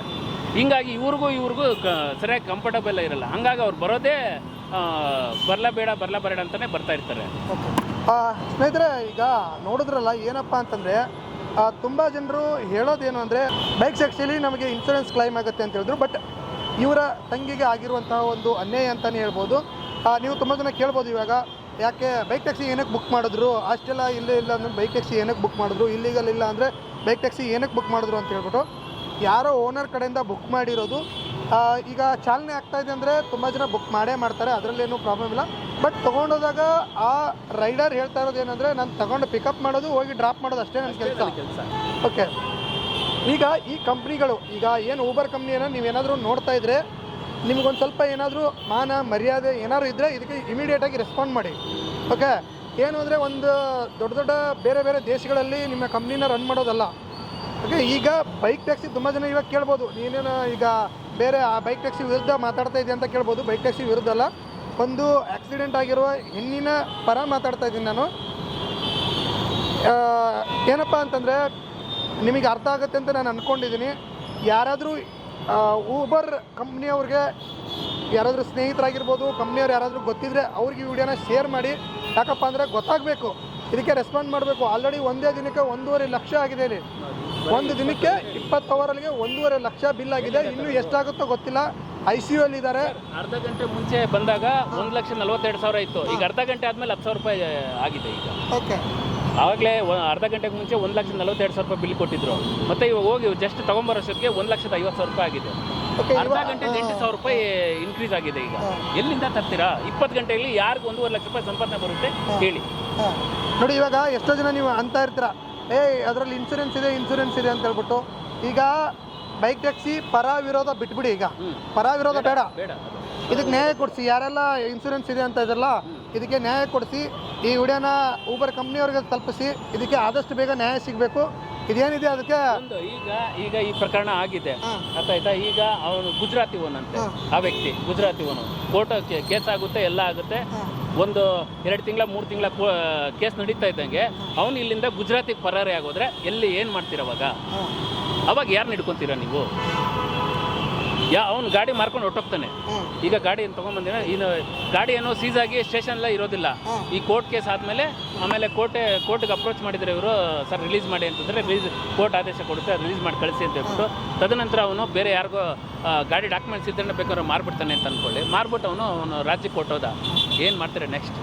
ಹಿಂಗಾಗಿ ಇವ್ರಿಗೂ ಇವ್ರಿಗೂ ಕ, ಸರಿಯಾಗಿ ಕಂಫರ್ಟಬಲ್ ಇರಲ್ಲ. ಹಂಗಾಗಿ ಅವ್ರು ಬರೋದೇ ಬರಲ ಬೇಡ ಬರಲ ಬೇಡ ಅಂತಲೇ ಬರ್ತಾ ಇರ್ತಾರೆ. ಸ್ನೇಹಿತರೆ, ಈಗ ನೋಡಿದ್ರಲ್ಲ, ಏನಪ್ಪ ಅಂತಂದರೆ ತುಂಬ ಜನರು ಹೇಳೋದೇನು ಅಂದರೆ ಬೈಕ್ ಸೆಕ್ಷಲಿ ನಮಗೆ ಇನ್ಶೂರೆನ್ಸ್ ಕ್ಲೈಮ್ ಆಗುತ್ತೆ ಅಂತ ಹೇಳಿದ್ರು ಬಟ್ ಇವರ ತಂಗಿಗೆ ಆಗಿರುವಂತಹ ಒಂದು ಅನ್ಯಾಯ ಅಂತಲೇ ಹೇಳ್ಬೋದು. ನೀವು ತುಂಬ ಜನ ಕೇಳ್ಬೋದು ಇವಾಗ, ಯಾಕೆ ಬೈಕ್ ಟ್ಯಾಕ್ಸಿ ಏನಕ್ಕೆ ಬುಕ್ ಮಾಡಿದ್ರು, ಅಷ್ಟೆಲ್ಲ ಇಲ್ಲೇ ಇಲ್ಲ ಅಂದ್ರೆ ಬೈಕ್ ಟ್ಯಾಕ್ಸಿ ಏನಕ್ಕೆ ಬುಕ್ ಮಾಡಿದ್ರು ಇಲ್ಲಿಗಲ್ ಇಲ್ಲ ಅಂದರೆ ಬೈಕ್ ಟ್ಯಾಕ್ಸಿ ಏನಕ್ಕೆ ಬುಕ್ ಮಾಡಿದ್ರು ಅಂತ ಹೇಳ್ಬಿಟ್ಟು, ಯಾರೋ ಓನರ್ ಕಡೆಯಿಂದ ಬುಕ್ ಮಾಡಿರೋದು ಈಗ ಚಾಲನೆ ಆಗ್ತಾ ಇದೆ ಅಂದರೆ ತುಂಬ ಜನ ಬುಕ್ ಮಾಡೇ ಮಾಡ್ತಾರೆ ಅದರಲ್ಲೇನು ಪ್ರಾಬ್ಲಮ್ ಇಲ್ಲ. ಬಟ್ ತೊಗೊಂಡೋದಾಗ ಆ ರೈಡರ್ ಹೇಳ್ತಾ ಇರೋದು ಏನಂದರೆ ನಾನು ತಗೊಂಡು ಪಿಕಪ್ ಮಾಡೋದು ಹೋಗಿ ಡ್ರಾಪ್ ಮಾಡೋದು ಅಷ್ಟೇ ನನ್ನ ಕೆಲಸ. ಕೆಲಸ. ಓಕೆ ಈಗ ಈ ಕಂಪ್ನಿಗಳು ಈಗ ಏನು ಊಬರ್ ಕಂಪ್ನಿಯನ್ನು ನೀವೇನಾದರೂ ನೋಡ್ತಾ ಇದ್ರೆ ನಿಮ್ಗೊಂದು ಸ್ವಲ್ಪ ಏನಾದರೂ ಮಾನ ಮರ್ಯಾದೆ ಏನಾದರೂ ಇದ್ದರೆ ಇದಕ್ಕೆ ಇಮಿಡಿಯೇಟಾಗಿ ರೆಸ್ಪಾಂಡ್ ಮಾಡಿ. ಓಕೆ ಏನು ಅಂದರೆ ಒಂದು ದೊಡ್ಡ ದೊಡ್ಡ ಬೇರೆ ಬೇರೆ ದೇಶಗಳಲ್ಲಿ ನಿಮ್ಮ ಕಂಪ್ನಿನ ರನ್ ಮಾಡೋದಲ್ಲ. ಓಕೆ ಈಗ ಬೈಕ್ ಟ್ಯಾಕ್ಸಿ ತುಂಬ ಜನ ಇವಾಗ ಕೇಳ್ಬೋದು ನೀನೇನು ಈಗ ಬೇರೆ ಆ ಬೈಕ್ ಟ್ಯಾಕ್ಸಿ ವಿರುದ್ಧ ಮಾತಾಡ್ತಾ ಇದೆ ಅಂತ ಕೇಳ್ಬೋದು. ಬೈಕ್ ಟ್ಯಾಕ್ಸಿ ವಿರುದ್ಧ ಅಲ್ಲ. ಒಂದು ಆಕ್ಸಿಡೆಂಟ್ ಆಗಿರುವ ಹೆಣ್ಣಿನ ಪರ ಮಾತಾಡ್ತಾ ಇದ್ದೀನಿ ನಾನು. ಏನಪ್ಪ ಅಂತಂದರೆ ನಿಮಗೆ ಅರ್ಥ ಆಗುತ್ತೆ ಅಂತ ನಾನು ಅಂದ್ಕೊಂಡಿದ್ದೀನಿ ಯಾರಾದರೂ ಊಬರ್ ಕಂಪ್ನಿಯವ್ರಿಗೆ ಯಾರಾದರೂ ಸ್ನೇಹಿತರಾಗಿರ್ಬೋದು ಕಂಪ್ನಿಯವ್ರು ಯಾರಾದರೂ ಗೊತ್ತಿದ್ರೆ ಅವ್ರಿಗೆ ವಿಡಿಯೋನ ಶೇರ್ ಮಾಡಿ. ಯಾಕಪ್ಪ ಅಂದರೆ ಗೊತ್ತಾಗಬೇಕು. ಇದಕ್ಕೆ ರೆಸ್ಪಾಂಡ್ ಮಾಡಬೇಕು. ಆಲ್ರೆಡಿ ಒಂದೇ ದಿನಕ್ಕೆ ಒಂದೂವರೆ ಲಕ್ಷ ಆಗಿದೆ ಇಲ್ಲಿ. ಒಂದು ದಿನಕ್ಕೆ ಇಪ್ಪತ್ತು ಅವರಲ್ಲಿಗೆ ಒಂದೂವರೆ ಲಕ್ಷ ಬಿಲ್ ಆಗಿದೆ. ಇನ್ನೂ ಎಷ್ಟಾಗುತ್ತೋ ಗೊತ್ತಿಲ್ಲ. ಐ ಸಿ ಯು ಅಲ್ಲಿ ಇದ್ದಾರೆ. ಅರ್ಧ ಗಂಟೆ ಮುಂಚೆ ಬಂದಾಗ ಒಂದು ಲಕ್ಷ ನಲವತ್ತೆರಡು ಸಾವಿರ ಇತ್ತು. ಈಗ ಅರ್ಧ ಗಂಟೆ ಆದಮೇಲೆ ಹತ್ತು ಸಾವಿರ ರೂಪಾಯಿ ಆಗಿದೆ ಈಗ. ಓಕೆ. ಆವಾಗಲೇ ಅರ್ಧ ಗಂಟೆಗೆ ಮುಂಚೆ ಒಂದು ಲಕ್ಷ ನಲವತ್ತೆರಡು ಸಾವಿರ ರೂಪಾಯಿ ಬಿಲ್ ಕೊಟ್ಟಿದ್ರು. ಮತ್ತೆ ಇವಾಗ ಹೋಗಿ ಜಸ್ಟ್ ತಗೊಂಬರೋಷ್ಟೊತ್ತಿಗೆ ಒಂದು ಲಕ್ಷದ ಐವತ್ತು ಸಾವಿರ ರೂಪಾಯಿ ಆಗಿದೆ. ಅರ್ಧ ಗಂಟೆ ಎಂಟು ಸಾವಿರ ರೂಪಾಯಿ ಇನ್ಕ್ರೀಸ್ ಆಗಿದೆ ಈಗ. ಎಲ್ಲಿಂದ ತರ್ತೀರಾ? ಇಪ್ಪತ್ತು ಗಂಟೆಯಲ್ಲಿ ಯಾರಿಗೂ ಒಂದೂವರೆ ಲಕ್ಷ ರೂಪಾಯಿ ಸಂಪಾದನೆ ಬರುತ್ತೆ ಹೇಳಿ. ನೋಡಿ ಇವಾಗ ಎಷ್ಟೋ ಜನ ನೀವು ಅಂತ ಇರ್ತೀರ. ಏ ಅದರಲ್ಲಿ ಇನ್ಸೂರೆನ್ಸ್ ಇದೆ ಇನ್ಸೂರೆನ್ಸ್ ಇದೆ ಅಂತ ಹೇಳ್ಬಿಟ್ಟು ಈಗ ಬೈಕ್ ಟ್ಯಾಕ್ಸಿ ಪರ ವಿರೋಧ ಬಿಟ್ಬಿಡಿ ಈಗ. ಪರ ವಿರೋಧ ಬೇಡ ಇದಕ್ಕೆ ನ್ಯಾಯ ಕೊಡಿಸಿ. ಯಾರೆಲ್ಲ ಇನ್ಸೂರೆನ್ಸ್ ಇದೆ ಅಂತ ಇದ್ರಲ್ಲ ಇದಕ್ಕೆ ನ್ಯಾಯ ಕೊಡಿಸಿ ಈ ವಿಡಿಯೋನ ಊಬರ್ ಕಂಪ್ನಿಯವ್ರಿಗೆ ತಲುಪಿಸಿ ಇದಕ್ಕೆ ಆದಷ್ಟು ಬೇಗ ನ್ಯಾಯ ಸಿಗಬೇಕು. ಇದೇನಿದೆ ಅದಕ್ಕೆ? ಈಗ ಈಗ ಈ ಪ್ರಕರಣ ಆಗಿದೆ. ಆಯ್ತಾ ಈಗ ಅವನು ಗುಜರಾತಿ ಓನ್ ಅಂತೆ ಆ ವ್ಯಕ್ತಿ ಗುಜರಾತಿ ಓನ್ ಕೋರ್ಟ್ ಕೇಸ್ ಆಗುತ್ತೆ ಎಲ್ಲ ಆಗುತ್ತೆ. ಒಂದು ಎರಡು ತಿಂಗಳ ಮೂರು ತಿಂಗಳ ಕೇಸ್ ನಡೀತಾ ಇದ್ದಂಗೆ ಅವನು ಇಲ್ಲಿಂದ ಗುಜರಾತಿಗೆ ಪರಾರಿ ಆಗೋದ್ರೆ ಎಲ್ಲಿ ಏನು ಮಾಡ್ತೀರ ಅವಾಗ ಹಾ. ಅವಾಗ ಯಾರನ್ನ ಹಿಡ್ಕೊತೀರಾ ನೀವು ಯಾ ಅವ್ನು ಗಾಡಿ ಮಾರ್ಕೊಂಡು ಹೊಟ್ಟೋಗ್ತಾನೆ. ಈಗ ಗಾಡಿ ಏನು ತೊಗೊಂಬಂದಿನ ಇನ್ನು ಗಾಡಿ ಏನೋ ಸೀಸ್ ಆಗಿ ಸ್ಟೇಷನ್ಲೇ ಇರೋದಿಲ್ಲ. ಈ ಕೋರ್ಟ್ ಕೇಸ್ ಆದಮೇಲೆ ಆಮೇಲೆ ಕೋರ್ಟೆ ಕೋರ್ಟ್ಗೆ ಅಪ್ರೋಚ್ ಮಾಡಿದರೆ ಇವರು ಸರ್ ರಿಲೀಸ್ ಮಾಡಿ ಅಂತಂದರೆ ರಿಲೀಸ್ ಕೋರ್ಟ್ ಆದೇಶ ಕೊಡುತ್ತೆ ರಿಲೀಸ್ ಮಾಡಿ ಕಳಿಸಿ ಅಂತ ಹೇಳ್ಬಿಟ್ಟು ತದನಂತರ ಅವನು ಬೇರೆ ಯಾರಿಗೋ ಗಾಡಿ ಡಾಕ್ಯುಮೆಂಟ್ಸ್ ಇದ್ದರೆ ಬೇಕಾದ್ರೆ ಮಾರ್ಬಿಡ್ತಾನೆ ಅಂತ ಅಂದ್ಕೊಳ್ಳಿ ಮಾರ್ಬಿಟ್ಟು ಅವನು ಅವನು ರಾಜ್ಯಕ್ಕೆ ಕೊಟ್ಟೋದ ಏನು ಮಾಡ್ತಾರೆ ನೆಕ್ಸ್ಟ್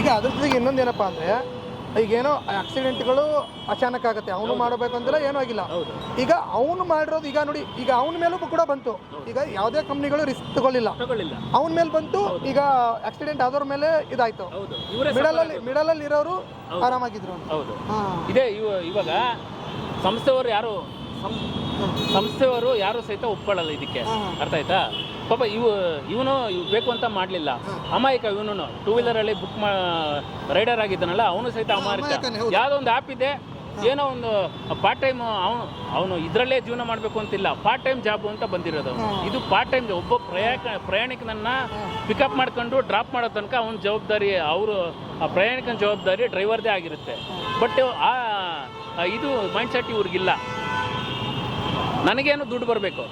ಈಗ ಅದ್ರ ಜೊತೆಗೆ ಇನ್ನೊಂದು ಏನಪ್ಪ ಅಂದರೆ ಈಗೇನೋ ಆಕ್ಸಿಡೆಂಟ್ಗಳು ಅಚಾನಕ್ ಆಗುತ್ತೆ. ಅವನು ಮಾಡಬೇಕು ಅಂತೆಲ್ಲ ಏನೂ ಆಗಿಲ್ಲ. ಹೌದು. ಈಗ ಅವನು ಮಾಡಿರೋದು ಈಗ ನೋಡಿ ಈಗ ಅವನ ಮೇಲೂ ಕೂಡ ಬಂತು. ಈಗ ಯಾವುದೇ ಕಂಪ್ನಿಗಳು ರಿಸ್ಕ್ ತಗೊಳ್ಳಿಲ್ಲ. ಅವನ ಮೇಲೆ ಬಂತು ಈಗ ಆಕ್ಸಿಡೆಂಟ್ ಆದವ್ರ ಮೇಲೆ ಇದಾಯ್ತು. ಮಿಡಲಲ್ಲಿ ಮಿಡಲಲ್ಲಿ ಇರೋರು ಆರಾಮಾಗಿದ್ರು ಅಂತ. ಹೌದು. ಹಾಂ. ಇದೇ ಇವ ಇವಾಗ ಸಂಸ್ಥೆಯವರು ಯಾರು ಸಂಸ್ಥೆಯವರು ಯಾರು ಸಹಿತ ಒಪ್ಕೊಳ್ಳಲ್ಲ ಇದಕ್ಕೆ. ಅರ್ಥ ಆಯ್ತಾ? ಪಾಪ ಇವು ಇವನು ಬೇಕು ಅಂತ ಮಾಡಲಿಲ್ಲ. ಅಮಾಯಕ ಇವನು ಟೂ ವೀಲರಲ್ಲಿ ಬುಕ್ ಮಾ ರೈಡರ್ ಆಗಿದ್ದಾನಲ್ಲ ಅವನು ಸಹಿತ ಅಮಾಯಕ. ಯಾವುದೋ ಒಂದು ಆ್ಯಪ್ ಇದೆ ಏನೋ ಒಂದು ಪಾರ್ಟ್ ಟೈಮ್ ಅವನು ಅವನು ಇದರಲ್ಲೇ ಜೀವನ ಮಾಡಬೇಕು ಅಂತಿಲ್ಲ. ಪಾರ್ಟ್ ಟೈಮ್ ಜಾಬ್ ಅಂತ ಬಂದಿರೋದು ಅವ್ನು. ಇದು ಪಾರ್ಟ್ ಟೈಮ್ ಒಬ್ಬ ಪ್ರಯಾಣ ಪ್ರಯಾಣಿಕನನ್ನ ಪಿಕಪ್ ಮಾಡ್ಕೊಂಡು ಡ್ರಾಪ್ ಮಾಡೋ ತನಕ ಅವನ ಜವಾಬ್ದಾರಿ ಅವರು ಆ ಪ್ರಯಾಣಿಕನ ಜವಾಬ್ದಾರಿ ಡ್ರೈವರ್ದೇ ಆಗಿರುತ್ತೆ. ಬಟ್ ಆ ಆ ಇದು ಮೈಂಡ್ ಸೆಟ್ ಇವ್ರಿಗಿಲ್ಲ. ನನಗೇನು ದುಡ್ಡು ಬರಬೇಕು?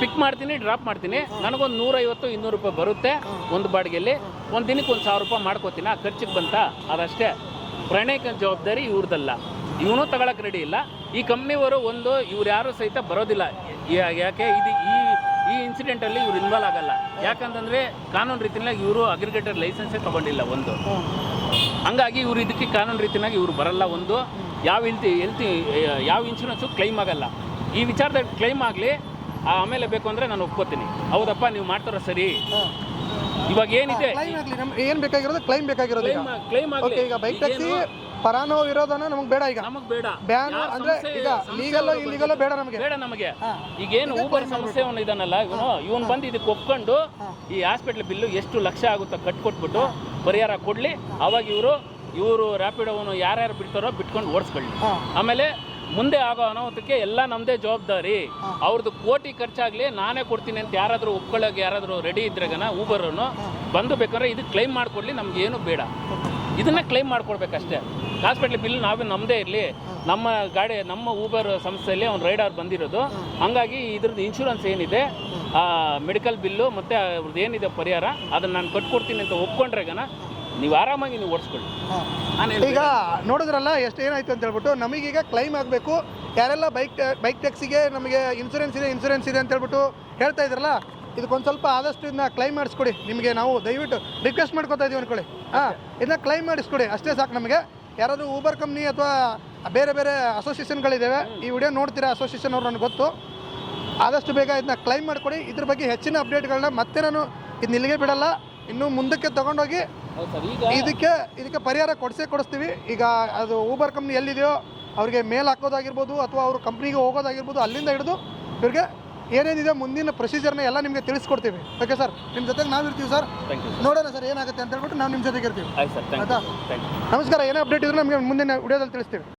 ಪಿಕ್ ಮಾಡ್ತೀನಿ ಡ್ರಾಪ್ ಮಾಡ್ತೀನಿ. ನನಗೊಂದು ನೂರೈವತ್ತು ಇನ್ನೂರು ರೂಪಾಯಿ ಬರುತ್ತೆ ಒಂದು ಬಾಡಿಗೆಯಲ್ಲಿ. ಒಂದು ದಿನಕ್ಕೆ ಒಂದು ಸಾವಿರ ರೂಪಾಯಿ ಮಾಡ್ಕೋತೀನಿ. ಆ ಖರ್ಚಿಗೆ ಬಂತ? ಅದಷ್ಟೇ. ಪ್ರಯಾಣಿಕ ಜವಾಬ್ದಾರಿ ಇವ್ರದ್ದಲ್ಲ ಇವನು ತಗೊಳಕ್ಕೆ ರೆಡಿ ಇಲ್ಲ. ಈ ಕಂಪ್ನಿಯವರು ಒಂದು, ಇವ್ರು ಯಾರು ಸಹಿತ ಬರೋದಿಲ್ಲ. ಯಾಕೆ? ಇದು ಈ ಈ ಇನ್ಸಿಡೆಂಟಲ್ಲಿ ಇವ್ರು ಇನ್ವಾಲ್ವ್ ಆಗಲ್ಲ. ಯಾಕಂತಂದರೆ ಕಾನೂನು ರೀತಿಯಾಗಿ ಇವರು ಅಗ್ರಿಗೇಟರ್ ಲೈಸೆನ್ಸೇ ತಗೊಂಡಿಲ್ಲ ಒಂದು. ಹಂಗಾಗಿ ಇವ್ರು ಇದಕ್ಕೆ ಕಾನೂನು ರೀತಿಯಾಗಿ ಇವರು ಬರಲ್ಲ ಒಂದು. ಯಾವ ಹೆಲ್ತಿ ಎಲ್ತಿ ಯಾವ ಇನ್ಸೂರೆನ್ಸು ಕ್ಲೈಮ್ ಆಗಲ್ಲ. ಈ ವಿಚಾರದಲ್ಲಿ ಕ್ಲೈಮ್ ಆಗಲಿ ಆಮೇಲೆ ಬೇಕು ಅಂದರೆ ನಾನು ಒಪ್ಕೋತೀನಿ. ಹೌದಪ್ಪ ನೀವು ಮಾಡ್ತಾರ ಸರಿ. ಇವಾಗ ಏನಿದೆ? ಕ್ಲೈಮ್ ಆಗಲಿ ನಮ್ಗೆ ಏನು ಬೇಕಾಗಿರೋದು ಕ್ಲೈಮ್ ಬೇಕಾಗಿರೋದು ಈಗ. ಕ್ಲೈಮ್ ಆಗಲಿ. ಈಗ ಬೈಕ್ ಟ್ಯಾಕ್ಸಿ ಪರಾನೋ ವಿರೋಧನ ನಮಗೆ ಬೇಡ ಈಗ. ನಮಗೆ ಬೇಡ. ಬ್ಯಾನ್ ಯಾರ್ ಅಂದ್ರೆ ಈಗ ಲೀಗಲ್ ಅವ್ರು ಇಲ್ಲಿಗಲ್ ಬೇಡ ನಮಗೆ. ಬೇಡ ನಮಗೆ. ಈಗ ಏನು ಊಬರ್ ಸಮಸ್ಯೆ ಅವನು ಇದಾನಲ್ಲ ಇವನು ಇವನು ಬಂದು ಇದಕ್ಕೆ ಒಪ್ಕೊಂಡು ಈ ಹಾಸ್ಪಿಟ್ಲ್ ಬಿಲ್ಲು ಎಷ್ಟು ಲಕ್ಷ ಆಗುತ್ತೋ ಕಟ್ಕೊಟ್ಬಿಟ್ಟು ಪರಿಹಾರ ಕೊಡ್ಲಿ. ಅವಾಗ ಇವರು ಇವರು ಯಾರು ಯಾರ್ಯಾರು ಬಿಡ್ತಾರೋ ಬಿಟ್ಕೊಂಡು ಓಡಿಸ್ಕೊಳ್ಳಿ. ಹಾ. ಆಮೇಲೆ ಮುಂದೆ ಆಗೋ ಅನಾಹುತಕ್ಕೆ ಎಲ್ಲ ನಮ್ಮದೇ ಜವಾಬ್ದಾರಿ. ಅವ್ರದ್ದು ಕೋಟಿ ಖರ್ಚಾಗ್ಲಿ ನಾನೇ ಕೊಡ್ತೀನಿ ಅಂತ ಯಾರಾದರೂ ಒಪ್ಕೊಳ್ಳೋಕೆ ಯಾರಾದರೂ ರೆಡಿ ಇದ್ರೆಗನ ಊಬರನ್ನು ಬಂದು ಬೇಕಂದ್ರೆ ಇದು ಕ್ಲೈಮ್ ಮಾಡಿಕೊಡ್ಲಿ ನಮ್ಗೆ ಏನು ಬೇಡ. ಇದನ್ನ ಕ್ಲೈಮ್ ಮಾಡ್ಕೊಡ್ಬೇಕಷ್ಟೇ. ಹಾಸ್ಪಿಟ್ಲ್ ಬಿಲ್ ನಾವೇ ನಮ್ಮದೇ ಇರಲಿ. ನಮ್ಮ ಗಾಡಿ ನಮ್ಮ ಊಬರ್ ಸಂಸ್ಥೆಯಲ್ಲಿ ಅವ್ನು ರೈಡರ್ ಬಂದಿರೋದು. ಹಂಗಾಗಿ ಇದ್ರದ್ದು ಇನ್ಶೂರೆನ್ಸ್ ಏನಿದೆ ಮೆಡಿಕಲ್ ಬಿಲ್ಲು ಮತ್ತು ಅವ್ರದ್ದು ಏನಿದೆ ಪರಿಹಾರ ಅದನ್ನು ನಾನು ಕಟ್ಕೊಡ್ತೀನಿ ಅಂತ ಒಪ್ಕೊಂಡ್ರೆಗನ ನೀವು ಆರಾಮಾಗಿ ನೀವು ಓಡಿಸ್ಕೊಳ್ಳಿ. ಈಗ ನೋಡಿದ್ರಲ್ಲ ಎಷ್ಟು ಏನಾಯ್ತು ಅಂತ ಹೇಳ್ಬಿಟ್ಟು ನಮಗೀಗ ಕ್ಲೈಮ್ ಆಗಬೇಕು. ಯಾರೆಲ್ಲ ಬೈಕ್ ಬೈಕ್ ಟ್ಯಾಕ್ಸಿಗೆ ನಮಗೆ ಇನ್ಸೂರೆನ್ಸ್ ಇದೆ ಇನ್ಸೂರೆನ್ಸ್ ಇದೆ ಅಂತ ಹೇಳ್ಬಿಟ್ಟು ಹೇಳ್ತಾ ಇದ್ರಲ್ಲ ಇದಕ್ಕೊಂದು ಸ್ವಲ್ಪ ಆದಷ್ಟು ಇದನ್ನ ಕ್ಲೈಮ್ ಮಾಡಿಸ್ಕೊಡಿ. ನಿಮಗೆ ನಾವು ದಯವಿಟ್ಟು ರಿಕ್ವೆಸ್ಟ್ ಮಾಡ್ಕೊತಾ ಇದೀವಿ ಅನ್ಕೊಳ್ಳಿ. ಹಾಂ ಇದನ್ನ ಕ್ಲೈಮ್ ಮಾಡಿಸ್ಕೊಡಿ. ಅಷ್ಟೇ ಸಾಕು ನಮಗೆ. ಯಾರಾದರೂ ಊಬರ್ ಕಂಪ್ನಿ ಅಥವಾ ಬೇರೆ ಬೇರೆ ಅಸೋಸಿಯೇಷನ್ಗಳಿದ್ದಾವೆ ಈ ವಿಡಿಯೋ ನೋಡ್ತೀರಾ ಅಸೋಸಿಯೇಷನ್ ಅವ್ರು ನನಗೆ ಗೊತ್ತು. ಆದಷ್ಟು ಬೇಗ ಇದನ್ನ ಕ್ಲೈಮ್ ಮಾಡಿಕೊಡಿ. ಇದ್ರ ಬಗ್ಗೆ ಹೆಚ್ಚಿನ ಅಪ್ಡೇಟ್ಗಳನ್ನ ಮತ್ತೆ ನಾನು ಇದನ್ನ ಇಲ್ಲಿಗೆ ಬಿಡಲ್ಲ. ಇನ್ನು ಮುಂದಕ್ಕೆ ತಗೊಂಡೋಗಿ ಇದಕ್ಕೆ ಇದಕ್ಕೆ ಪರಿಹಾರ ಕೊಡಿಸೇ ಕೊಡಿಸ್ತೀವಿ. ಈಗ ಅದು ಊಬರ್ ಕಂಪ್ನಿ ಎಲ್ಲಿದೆಯೋ ಅವ್ರಿಗೆ ಮೇಲ್ ಹಾಕೋದಾಗಿರ್ಬೋದು ಅಥವಾ ಅವ್ರ ಕಂಪ್ನಿಗೆ ಹೋಗೋದಾಗಿರ್ಬೋದು ಅಲ್ಲಿಂದ ಹಿಡಿದು ಇವ್ರಿಗೆ ಏನೇನಿದೆ ಮುಂದಿನ ಪ್ರೊಸೀಜರ್ನ ಎಲ್ಲ ನಿಮಗೆ ತಿಳಿಸ್ಕೊಡ್ತೀವಿ. ಓಕೆ ಸರ್ ನಿಮ್ಮ ಜೊತೆಗೆ ನಾವು ಇರ್ತೀವಿ ಸರ್ ನೋಡೋಣ ಸರ್ ಏನಾಗುತ್ತೆ ಅಂತ ಹೇಳ್ಬಿಟ್ಟು ನಾವು ನಿಮ್ಮ ಜೊತೆಗೆ ಇರ್ತೀವಿ. ಆಯ್ತು ನಮಸ್ಕಾರ ಏನೇ ಅಪ್ಡೇಟ್ ಇದ್ರೆ ನಮಗೆ ಮುಂದಿನ ವಿಡಿಯೋದಲ್ಲಿ ತಿಳಿಸ್ತೀವಿ.